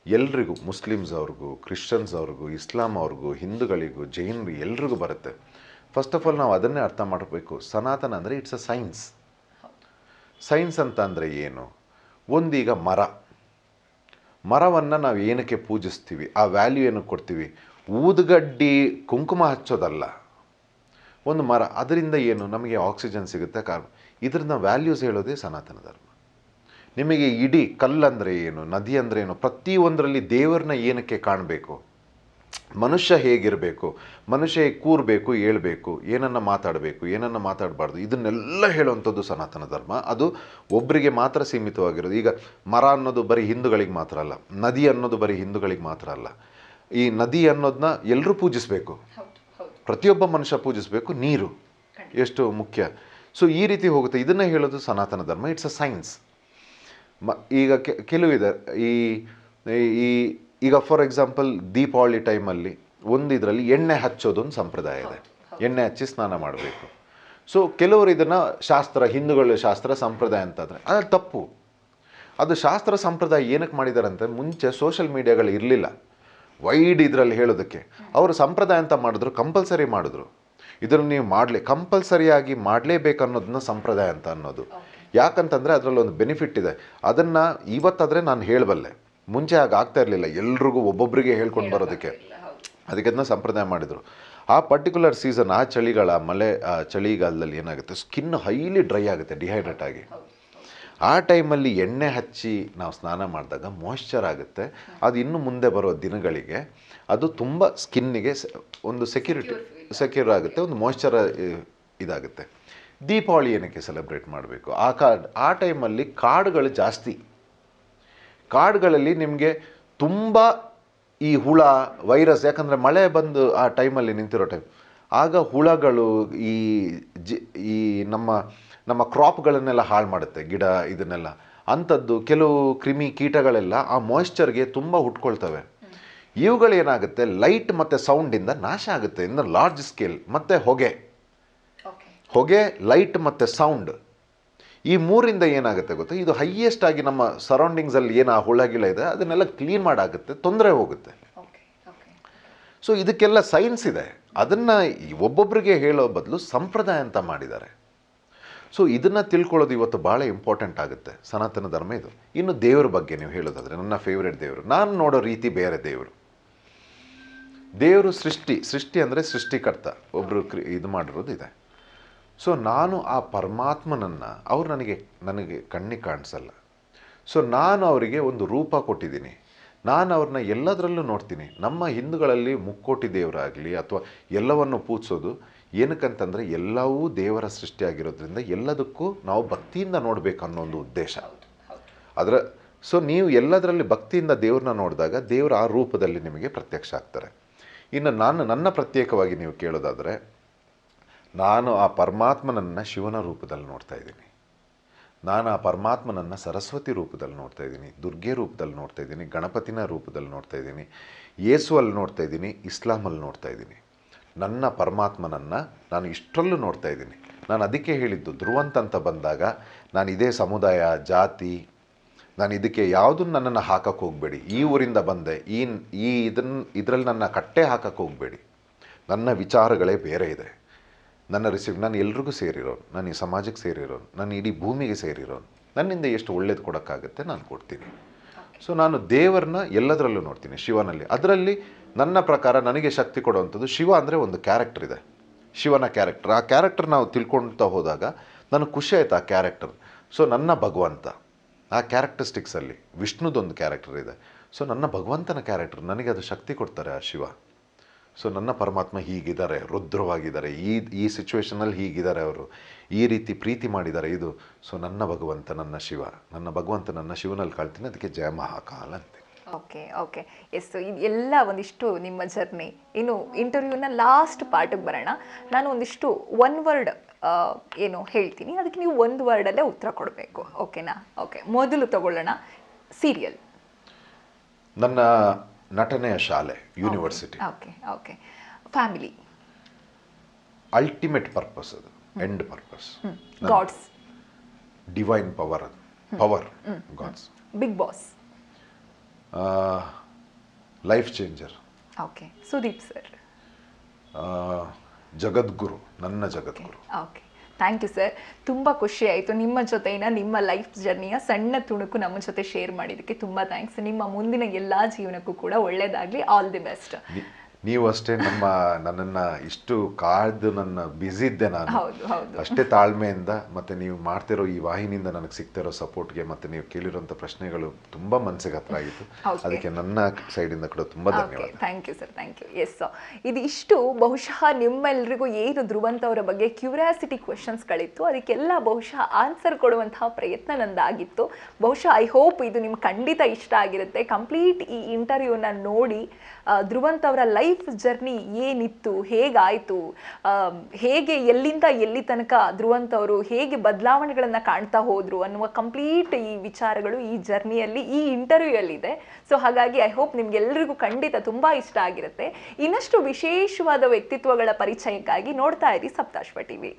ಎಲ್ರಿಗೂ, ಮುಸ್ಲಿಮ್ಸ್ ಅವ್ರಿಗೂ, ಕ್ರಿಶ್ಚಿಯನ್ಸ್ ಅವ್ರಿಗೂ, ಇಸ್ಲಾಂ ಅವ್ರಿಗೂ, ಹಿಂದೂಗಳಿಗೂ ಜೈನರು ಎಲ್ರಿಗೂ ಬರುತ್ತೆ. ಫಸ್ಟ್ ಆಫ್ ಆಲ್ ನಾವು ಅದನ್ನೇ ಅರ್ಥ ಮಾಡಬೇಕು. ಸನಾತನ ಅಂದರೆ ಇಟ್ಸ್ ಅ ಸೈನ್ಸ್ ಸೈನ್ಸ್ ಅಂತ ಅಂದರೆ ಏನು? ಒಂದೀಗ ಮರ. ಮರವನ್ನು ನಾವು ಏನಕ್ಕೆ ಪೂಜಿಸ್ತೀವಿ? ಆ ವ್ಯಾಲ್ಯೂ ಏನಕ್ಕೆ ಕೊಡ್ತೀವಿ? ಊದುಗಡ್ಡಿ ಕುಂಕುಮ ಹಚ್ಚೋದಲ್ಲ. ಒಂದು ಮರ. ಅದರಿಂದ ಏನು? ನಮಗೆ ಆಕ್ಸಿಜನ್ ಸಿಗುತ್ತೆ ಕಾರ್ಬನ್ ಇದರಿಂದ ವ್ಯಾಲ್ಯೂಸ್ ಹೇಳೋದೇ ಸನಾತನ ಧರ್ಮ. ನಿಮಗೆ ಇಡೀ ಕಲ್ಲಂದರೆ ಏನು ನದಿ ಅಂದರೆ ಏನು ಪ್ರತಿಯೊಂದರಲ್ಲಿ ದೇವರನ್ನ ಏನಕ್ಕೆ ಕಾಣಬೇಕು? ಮನುಷ್ಯ ಹೇಗಿರಬೇಕು? ಮನುಷ್ಯ ಹೇಗೆ ಕೂರಬೇಕು ಏಳಬೇಕು ಏನನ್ನು ಮಾತಾಡಬೇಕು ಏನನ್ನು ಮಾತಾಡಬಾರ್ದು ಇದನ್ನೆಲ್ಲ ಹೇಳುವಂಥದ್ದು ಸನಾತನ ಧರ್ಮ. ಅದು ಒಬ್ಬರಿಗೆ ಮಾತ್ರ ಸೀಮಿತವಾಗಿರೋದು. ಈಗ ಮರ ಅನ್ನೋದು ಬರೀ ಹಿಂದೂಗಳಿಗೆ ಮಾತ್ರ ಅಲ್ಲ ನದಿ ಅನ್ನೋದು ಬರೀ ಹಿಂದೂಗಳಿಗೆ ಮಾತ್ರ ಅಲ್ಲ. ಈ ನದಿ ಅನ್ನೋದನ್ನ ಎಲ್ಲರೂ ಪೂಜಿಸಬೇಕು. ಪ್ರತಿಯೊಬ್ಬ ಮನುಷ್ಯ ಪೂಜಿಸಬೇಕು ನೀರು. ಎಷ್ಟು ಮುಖ್ಯ. ಸೊ ಈ ರೀತಿ ಹೋಗುತ್ತೆ. ಇದನ್ನೇ ಹೇಳೋದು ಸನಾತನ ಧರ್ಮ. ಇಟ್ಸ್ ಅ ಸೈನ್ಸ್ ಮ ಈಗ ಕೆ ಕೆಲವಿದೆ ಈ ಈ ಈಗ ಫಾರ್ ಎಕ್ಸಾಂಪಲ್ ದೀಪಾವಳಿ ಟೈಮಲ್ಲಿ ಒಂದು ಇದರಲ್ಲಿ ಎಣ್ಣೆ ಹಚ್ಚೋದೊಂದು ಸಂಪ್ರದಾಯ ಇದೆ. ಎಣ್ಣೆ ಹಚ್ಚಿ ಸ್ನಾನ ಮಾಡಬೇಕು. ಸೊ ಕೆಲವರು ಇದನ್ನು ಶಾಸ್ತ್ರ ಹಿಂದೂಗಳ ಶಾಸ್ತ್ರ ಸಂಪ್ರದಾಯ ಅಂತಂದರೆ ಅದು ತಪ್ಪು. ಅದು ಶಾಸ್ತ್ರ ಸಂಪ್ರದಾಯ ಏನಕ್ಕೆ ಮಾಡಿದ್ದಾರೆ ಅಂತ ಮುಂಚೆ ಸೋಷಲ್ ಮೀಡಿಯಾಗಳು ಇರಲಿಲ್ಲ. ವೈಡ್ ಇದರಲ್ಲಿ ಹೇಳೋದಕ್ಕೆ. ಅವರು ಸಂಪ್ರದಾಯ ಅಂತ ಮಾಡಿದ್ರು ಕಂಪಲ್ಸರಿ ಮಾಡಿದ್ರು. ಇದನ್ನು ನೀವು ಮಾಡಲಿ ಕಂಪಲ್ಸರಿಯಾಗಿ ಮಾಡಲೇಬೇಕು ಅನ್ನೋದನ್ನ ಸಂಪ್ರದಾಯ ಅಂತ ಅನ್ನೋದು. ಯಾಕಂತಂದರೆ ಅದರಲ್ಲಿ ಒಂದು ಬೆನಿಫಿಟ್ ಇದೆ. ಅದನ್ನು ಇವತ್ತಾದರೆ ನಾನು ಹೇಳಬಲ್ಲೆ. ಮುಂಚೆ ಹಾಗೆ ಆಗ್ತಾ ಇರಲಿಲ್ಲ. ಎಲ್ರಿಗೂ ಒಬ್ಬೊಬ್ಬರಿಗೆ ಹೇಳ್ಕೊಂಡು ಬರೋದಕ್ಕೆ. ಅದಕ್ಕೆ ಅದನ್ನ ಸಂಪ್ರದಾಯ ಮಾಡಿದರು. ಆ ಪರ್ಟಿಕ್ಯುಲರ್ ಸೀಸನ್ ಆ ಚಳಿಗಾಲ ಮಳೆ ಚಳಿಗಾಲದಲ್ಲಿ ಏನಾಗುತ್ತೆ? ಸ್ಕಿನ್ ಹೈಲಿ ಡ್ರೈ ಆಗುತ್ತೆ ಡಿಹೈಡ್ರೇಟ್ ಆಗಿ. ಆ ಟೈಮಲ್ಲಿ ಎಣ್ಣೆ ಹಚ್ಚಿ ನಾವು ಸ್ನಾನ ಮಾಡಿದಾಗ ಮಾಯ್ಶ್ಚರ್ ಆಗುತ್ತೆ. ಅದು ಇನ್ನು ಮುಂದೆ ಬರೋ ದಿನಗಳಿಗೆ ಅದು ತುಂಬ ಸ್ಕಿನ್ನಿಗೆ ಒಂದು ಸೆಕ್ಯೂರಿಟಿ ಸೆಕ್ಯೂರ್ ಆಗುತ್ತೆ. ಒಂದು ಮಾಯ್ಶ್ಚರ ಇದಾಗುತ್ತೆ. ದೀಪಾವಳಿ ಏನಕ್ಕೆ ಸೆಲೆಬ್ರೇಟ್ ಮಾಡಬೇಕು? ಆ ಕಾ, ಆ ಟೈಮಲ್ಲಿ ಕಾಡುಗಳು ಜಾಸ್ತಿ. ಕಾಡುಗಳಲ್ಲಿ ನಿಮಗೆ ತುಂಬ ಈ ಹುಳ ವೈರಸ್ ಯಾಕಂದರೆ ಮಳೆ ಬಂದು ಆ ಟೈಮಲ್ಲಿ ನಿಂತಿರೋ ಟೈಮ್ ಆಗ ಹುಳಗಳು ಈ ಜಿ, ಈ ನಮ್ಮ ನಮ್ಮ ಕ್ರಾಪ್ಗಳನ್ನೆಲ್ಲ ಹಾಳು ಮಾಡುತ್ತೆ, ಗಿಡ ಇದನ್ನೆಲ್ಲ. ಅಂಥದ್ದು ಕೆಲವು ಕ್ರಿಮಿ ಕೀಟಗಳೆಲ್ಲ ಆ ಮಾಯ್ಶ್ಚರ್ಗೆ ತುಂಬ ಹುಟ್ಕೊಳ್ತವೆ. ಇವುಗಳೇನಾಗುತ್ತೆ? ಲೈಟ್ ಮತ್ತು ಸೌಂಡಿಂದ ನಾಶ ಆಗುತ್ತೆ, ಇನ್ನು ಲಾರ್ಜ್ ಸ್ಕೇಲ್ ಮತ್ತು ಹೊಗೆ. ಹೊಗೆ ಲೈಟ್ ಮತ್ತು ಸೌಂಡ್. ಈ ಮೂರಿಂದ ಏನಾಗುತ್ತೆ ಗೊತ್ತಾ? ಇದು ಹೈಯೆಸ್ಟ್ ಆಗಿ ನಮ್ಮ ಸರೌಂಡಿಂಗ್ಸಲ್ಲಿ ಏನು ಆ ಹುಳಗಿಳ ಇದೆ ಅದನ್ನೆಲ್ಲ ಕ್ಲೀನ್ ಮಾಡಾಗುತ್ತೆ ತೊಂದರೆ ಹೋಗುತ್ತೆ. ಸೊ ಇದಕ್ಕೆಲ್ಲ ಸೈನ್ಸ್ ಇದೆ. ಅದನ್ನು ಒಬ್ಬೊಬ್ಬರಿಗೆ ಹೇಳೋ ಬದಲು ಸಂಪ್ರದಾಯ ಅಂತ ಮಾಡಿದ್ದಾರೆ. ಸೊ ಇದನ್ನು ತಿಳ್ಕೊಳ್ಳೋದು ಇವತ್ತು ಭಾಳ ಇಂಪಾರ್ಟೆಂಟ್ ಆಗುತ್ತೆ. ಸನಾತನ ಧರ್ಮ ಇದು. ಇನ್ನು ದೇವರ ಬಗ್ಗೆ ನೀವು ಹೇಳೋದಾದರೆ ನನ್ನ ಫೇವ್ರೆಟ್ ದೇವರು. ನಾನು ನೋಡೋ ರೀತಿ ಬೇರೆ ದೇವರು. ದೇವರು ಸೃಷ್ಟಿ. ಸೃಷ್ಟಿ ಅಂದರೆ ಸೃಷ್ಟಿಕರ್ತ. ಒಬ್ಬರು ಕ್ರಿ ಇದು ಮಾಡಿರೋದು ಇದೆ. ಸೊ ನಾನು ಆ ಪರಮಾತ್ಮನನ್ನು ಅವ್ರು ನನಗೆ ನನಗೆ ಕಣ್ಣಿಗೆ ಕಾಣಿಸಲ್ಲ. ಸೊ ನಾನು ಅವರಿಗೆ ಒಂದು ರೂಪ ಕೊಟ್ಟಿದ್ದೀನಿ. ನಾನು ಅವ್ರನ್ನ ಎಲ್ಲದರಲ್ಲೂ ನೋಡ್ತೀನಿ. ನಮ್ಮ ಹಿಂದೂಗಳಲ್ಲಿ ಮುಕ್ಕೋಟಿ ದೇವರಾಗಲಿ ಅಥವಾ ಎಲ್ಲವನ್ನು ಪೂಜಿಸೋದು ಏನಕ್ಕಂತಂದರೆ ಎಲ್ಲವೂ ದೇವರ ಸೃಷ್ಟಿಯಾಗಿರೋದ್ರಿಂದ ಎಲ್ಲದಕ್ಕೂ ನಾವು ಭಕ್ತಿಯಿಂದ ನೋಡಬೇಕು ಅನ್ನೋ ಒಂದು ಉದ್ದೇಶ. ಅದರ ಸೊ ನೀವು ಎಲ್ಲದರಲ್ಲಿ ಭಕ್ತಿಯಿಂದ ದೇವ್ರನ್ನ ನೋಡಿದಾಗ ದೇವರು ಆ ರೂಪದಲ್ಲಿ ನಿಮಗೆ ಪ್ರತ್ಯಕ್ಷ ಆಗ್ತಾರೆ. ಇನ್ನು ನಾನು ನನ್ನ ಪ್ರತ್ಯೇಕವಾಗಿ ನೀವು ಕೇಳೋದಾದರೆ ನಾನು ಆ ಪರಮಾತ್ಮನನ್ನು ಶಿವನ ರೂಪದಲ್ಲಿ ನೋಡ್ತಾ ಇದ್ದೀನಿ. ನಾನು ಆ ಪರಮಾತ್ಮನನ್ನು ಸರಸ್ವತಿ ರೂಪದಲ್ಲಿ ನೋಡ್ತಾ ಇದ್ದೀನಿ, ದುರ್ಗೆ ರೂಪದಲ್ಲಿ ನೋಡ್ತಾ ಇದ್ದೀನಿ, ಗಣಪತಿನ ರೂಪದಲ್ಲಿ ನೋಡ್ತಾ ಇದ್ದೀನಿ, ಯೇಸುವಲ್ಲಿ ನೋಡ್ತಾ ಇದ್ದೀನಿ, ಇಸ್ಲಾಮಲ್ಲಿ ನೋಡ್ತಾ ಇದ್ದೀನಿ. ನನ್ನ ಪರಮಾತ್ಮನನ್ನು ನಾನು ಇಷ್ಟರಲ್ಲೂ ನೋಡ್ತಾ ಇದ್ದೀನಿ. ನಾನು ಅದಕ್ಕೆ ಹೇಳಿದ್ದು, ಧ್ರುವಂತ ಅಂತ ಬಂದಾಗ ನಾನು ಇದೇ ಸಮುದಾಯ, ಜಾತಿ, ನಾನು ಇದಕ್ಕೆ ಯಾವುದನ್ನು ನನ್ನನ್ನು ಹಾಕಕ್ಕೆ ಹೋಗಬೇಡಿ. ಈ ಊರಿಂದ ಬಂದೆ, ಈ ಈ ಇದನ್ನು ಇದರಲ್ಲಿ ನನ್ನ ಕಟ್ಟೆ ಹಾಕಕ್ಕೆ ಹೋಗಬೇಡಿ. ನನ್ನ ವಿಚಾರಗಳೇ ಬೇರೆ ಇದೆ. ನನ್ನ ರಿಸೀವ್ ನಾನು ಎಲ್ರಿಗೂ ಸೇರಿರೋನು ನಾನು ಈ ಸಮಾಜಕ್ಕೆ ಸೇರಿರೋನು ನಾನು ಇಡೀ ಭೂಮಿಗೆ ಸೇರಿರೋನು ನನ್ನಿಂದ ಎಷ್ಟು ಒಳ್ಳೇದು ಕೊಡೋಕ್ಕಾಗುತ್ತೆ ನಾನು ಕೊಡ್ತೀನಿ. ಸೊ ನಾನು ದೇವರನ್ನ ಎಲ್ಲದರಲ್ಲೂ ನೋಡ್ತೀನಿ ಶಿವನಲ್ಲಿ. ಅದರಲ್ಲಿ ನನ್ನ ಪ್ರಕಾರ ನನಗೆ ಶಕ್ತಿ ಕೊಡುವಂಥದ್ದು ಶಿವ ಅಂದರೆ ಒಂದು ಕ್ಯಾರೆಕ್ಟರ್ ಇದೆ. ಶಿವನ ಕ್ಯಾರೆಕ್ಟರ್ ಆ ಕ್ಯಾರೆಕ್ಟರ್ ನಾವು ತಿಳ್ಕೊಳ್ತಾ ಹೋದಾಗ ನನಗೆ ಖುಷಿ ಆಯ್ತು ಆ ಕ್ಯಾರೆಕ್ಟರ್ ಸೊ ನನ್ನ ಭಗವಂತ ಆ ಕ್ಯಾರೆಕ್ಟರಿಸ್ಟಿಕ್ಸಲ್ಲಿ ವಿಷ್ಣುದೊಂದು ಕ್ಯಾರೆಕ್ಟರ್ ಇದೆ. ಸೊ ನನ್ನ ಭಗವಂತನ ಕ್ಯಾರೆಕ್ಟರ್ ನನಗೆ ಅದು ಶಕ್ತಿ ಕೊಡ್ತಾರೆ ಆ ಶಿವ. ಸೊ ನನ್ನ ಪರಮಾತ್ಮ ಹೀಗಿದ್ದಾರೆ ರುದ್ರವಾಗಿದ್ದಾರೆ ಈ ಈ ಸಿಚುವೇಶನಲ್ಲಿ ಹೀಗಿದ್ದಾರೆ ಅವರು ಈ ರೀತಿ ಪ್ರೀತಿ ಮಾಡಿದ್ದಾರೆ ಇದು. ಸೊ ನನ್ನ ಭಗವಂತ ನನ್ನ ಶಿವ ನನ್ನ ಭಗವಂತ ನನ್ನ ಶಿವನಲ್ಲಿ ಕಾಳ್ತೀನಿ ಅದಕ್ಕೆ ಜಯ ಮಹಾಕಾಲ ಅಂತ. ಓಕೆ ಓಕೆ ಎಸ್ ಇದು ಎಲ್ಲ ಒಂದಿಷ್ಟು ನಿಮ್ಮ ಜರ್ನಿ ಇನ್ನು ಇಂಟರ್ವ್ಯೂನ ಲಾಸ್ಟ್ ಪಾರ್ಟಿಗೆ ಬರೋಣ. ನಾನು ಒಂದಿಷ್ಟು ಒನ್ ವರ್ಡ್ ಏನು ಹೇಳ್ತೀನಿ. ಅದಕ್ಕೆ ನೀವು ಒಂದು ವರ್ಡಲ್ಲೇ ಉತ್ತರ ಕೊಡಬೇಕು. ಓಕೆನಾ ಓಕೆ ಮೊದಲು ತಗೊಳ್ಳೋಣ. ಸೀರಿಯಲ್ ನನ್ನ ನಟನೆಯ ಶಾಲೆ university okay okay family ultimate purpose ಅದು. End purpose god's divine power ಅದು. Power god's Bigg Boss life changer okay Sudeep sir ಜಗದ್ಗುರು ನನ್ನ ಜಗದ್ಗುರು ಓಕೆ ಥ್ಯಾಂಕ್ ಯು ಸರ್ ತುಂಬ ಖುಷಿ ಆಯಿತು ನಿಮ್ಮ ಜೊತೆನ, ನಿಮ್ಮ ಲೈಫ್ ಜರ್ನಿಯ ಸಣ್ಣ ತುಣುಕು ನಮ್ಮ ಜೊತೆ ಶೇರ್ ಮಾಡಿದ್ದಕ್ಕೆ ತುಂಬ ಥ್ಯಾಂಕ್ಸ್ ನಿಮ್ಮ ಮುಂದಿನ ಎಲ್ಲ ಜೀವನಕ್ಕೂ ಕೂಡ ಒಳ್ಳೆಯದಾಗಲಿ ಆಲ್ ದಿ ಬೆಸ್ಟ್ ನೀವು ಅಷ್ಟೇ ನಮ್ಮ ನನ್ನನ್ನು ಇಷ್ಟು ಕಾಯ್ದು ನನ್ನ ಬ್ಯುಸಿ ಇದ್ದೆ ನಾನು ಅಷ್ಟೇ ತಾಳ್ಮೆಯಿಂದ ಮತ್ತೆ ನೀವು ಮಾಡ್ತಿರೋ ಈ ವಾಹಿನಿಯಿಂದ ನನಗೆ ಸಿಗ್ತಿರೋ ಸಪೋರ್ಟ್ಗೆ ಮತ್ತೆ ನೀವು ಕೇಳಿರೋಂಥ ಪ್ರಶ್ನೆಗಳು ತುಂಬಾ ಮನಸ್ಸಿಗೆ ಹತ್ರ ಆಗಿತ್ತು. ಅದಕ್ಕೆ ನನ್ನ ಸೈಡಿಂದ ಕೂಡ ತುಂಬಾ ಧನ್ಯವಾದ. Thank you sir thank you yes ಇದು ಇಷ್ಟು ಬಹುಶಃ ನಿಮ್ಮೆಲ್ಲರಿಗೂ ಏನು ಧ್ರುವಂತ ಅವರ ಬಗ್ಗೆ ಕ್ಯೂರಿಯಾಸಿಟಿ ಕ್ವೆಶನ್ಸ್ಗಳಿತ್ತು ಅದಕ್ಕೆಲ್ಲ ಬಹುಶಃ ಆನ್ಸರ್ ಕೊಡುವಂತಹ ಪ್ರಯತ್ನ ನಂದಾಗಿತ್ತು. ಬಹುಶಃ ಐ ಹೋಪ್ ಇದು ನಿಮ್ಗೆ ಖಂಡಿತ ಇಷ್ಟ ಆಗಿರುತ್ತೆ. ಕಂಪ್ಲೀಟ್ ಈ ಇಂಟರ್ವ್ಯೂನ ನೋಡಿ ಧ್ರುವಂತ್ ಅವರ ಲೈಫ್ ಜರ್ನಿ ಏನಿತ್ತು, ಹೇಗಾಯಿತು ಹೇಗೆ ಎಲ್ಲಿಂದ ಎಲ್ಲಿ ತನಕ ಧ್ರುವಂತ್ ಅವರು ಹೇಗೆ ಬದಲಾವಣೆಗಳನ್ನು ಕಾಣ್ತಾ ಹೋದ್ರು ಅನ್ನುವ ಕಂಪ್ಲೀಟ್ ಈ ವಿಚಾರಗಳು ಈ ಜರ್ನಿಯಲ್ಲಿ, ಈ ಇಂಟರ್ವ್ಯೂಯಲ್ಲಿದೆ ಸೊ ಹಾಗಾಗಿ ಐ ಹೋಪ್ ನಿಮ್ಗೆಲ್ರಿಗೂ ಖಂಡಿತ ತುಂಬ ಇಷ್ಟ ಆಗಿರುತ್ತೆ. ಇನ್ನಷ್ಟು ವಿಶೇಷವಾದ ವ್ಯಕ್ತಿತ್ವಗಳ ಪರಿಚಯಕ್ಕಾಗಿ ನೋಡ್ತಾ ಇರಿ ಸಪ್ತಾಶ್ವ ಟಿವಿ.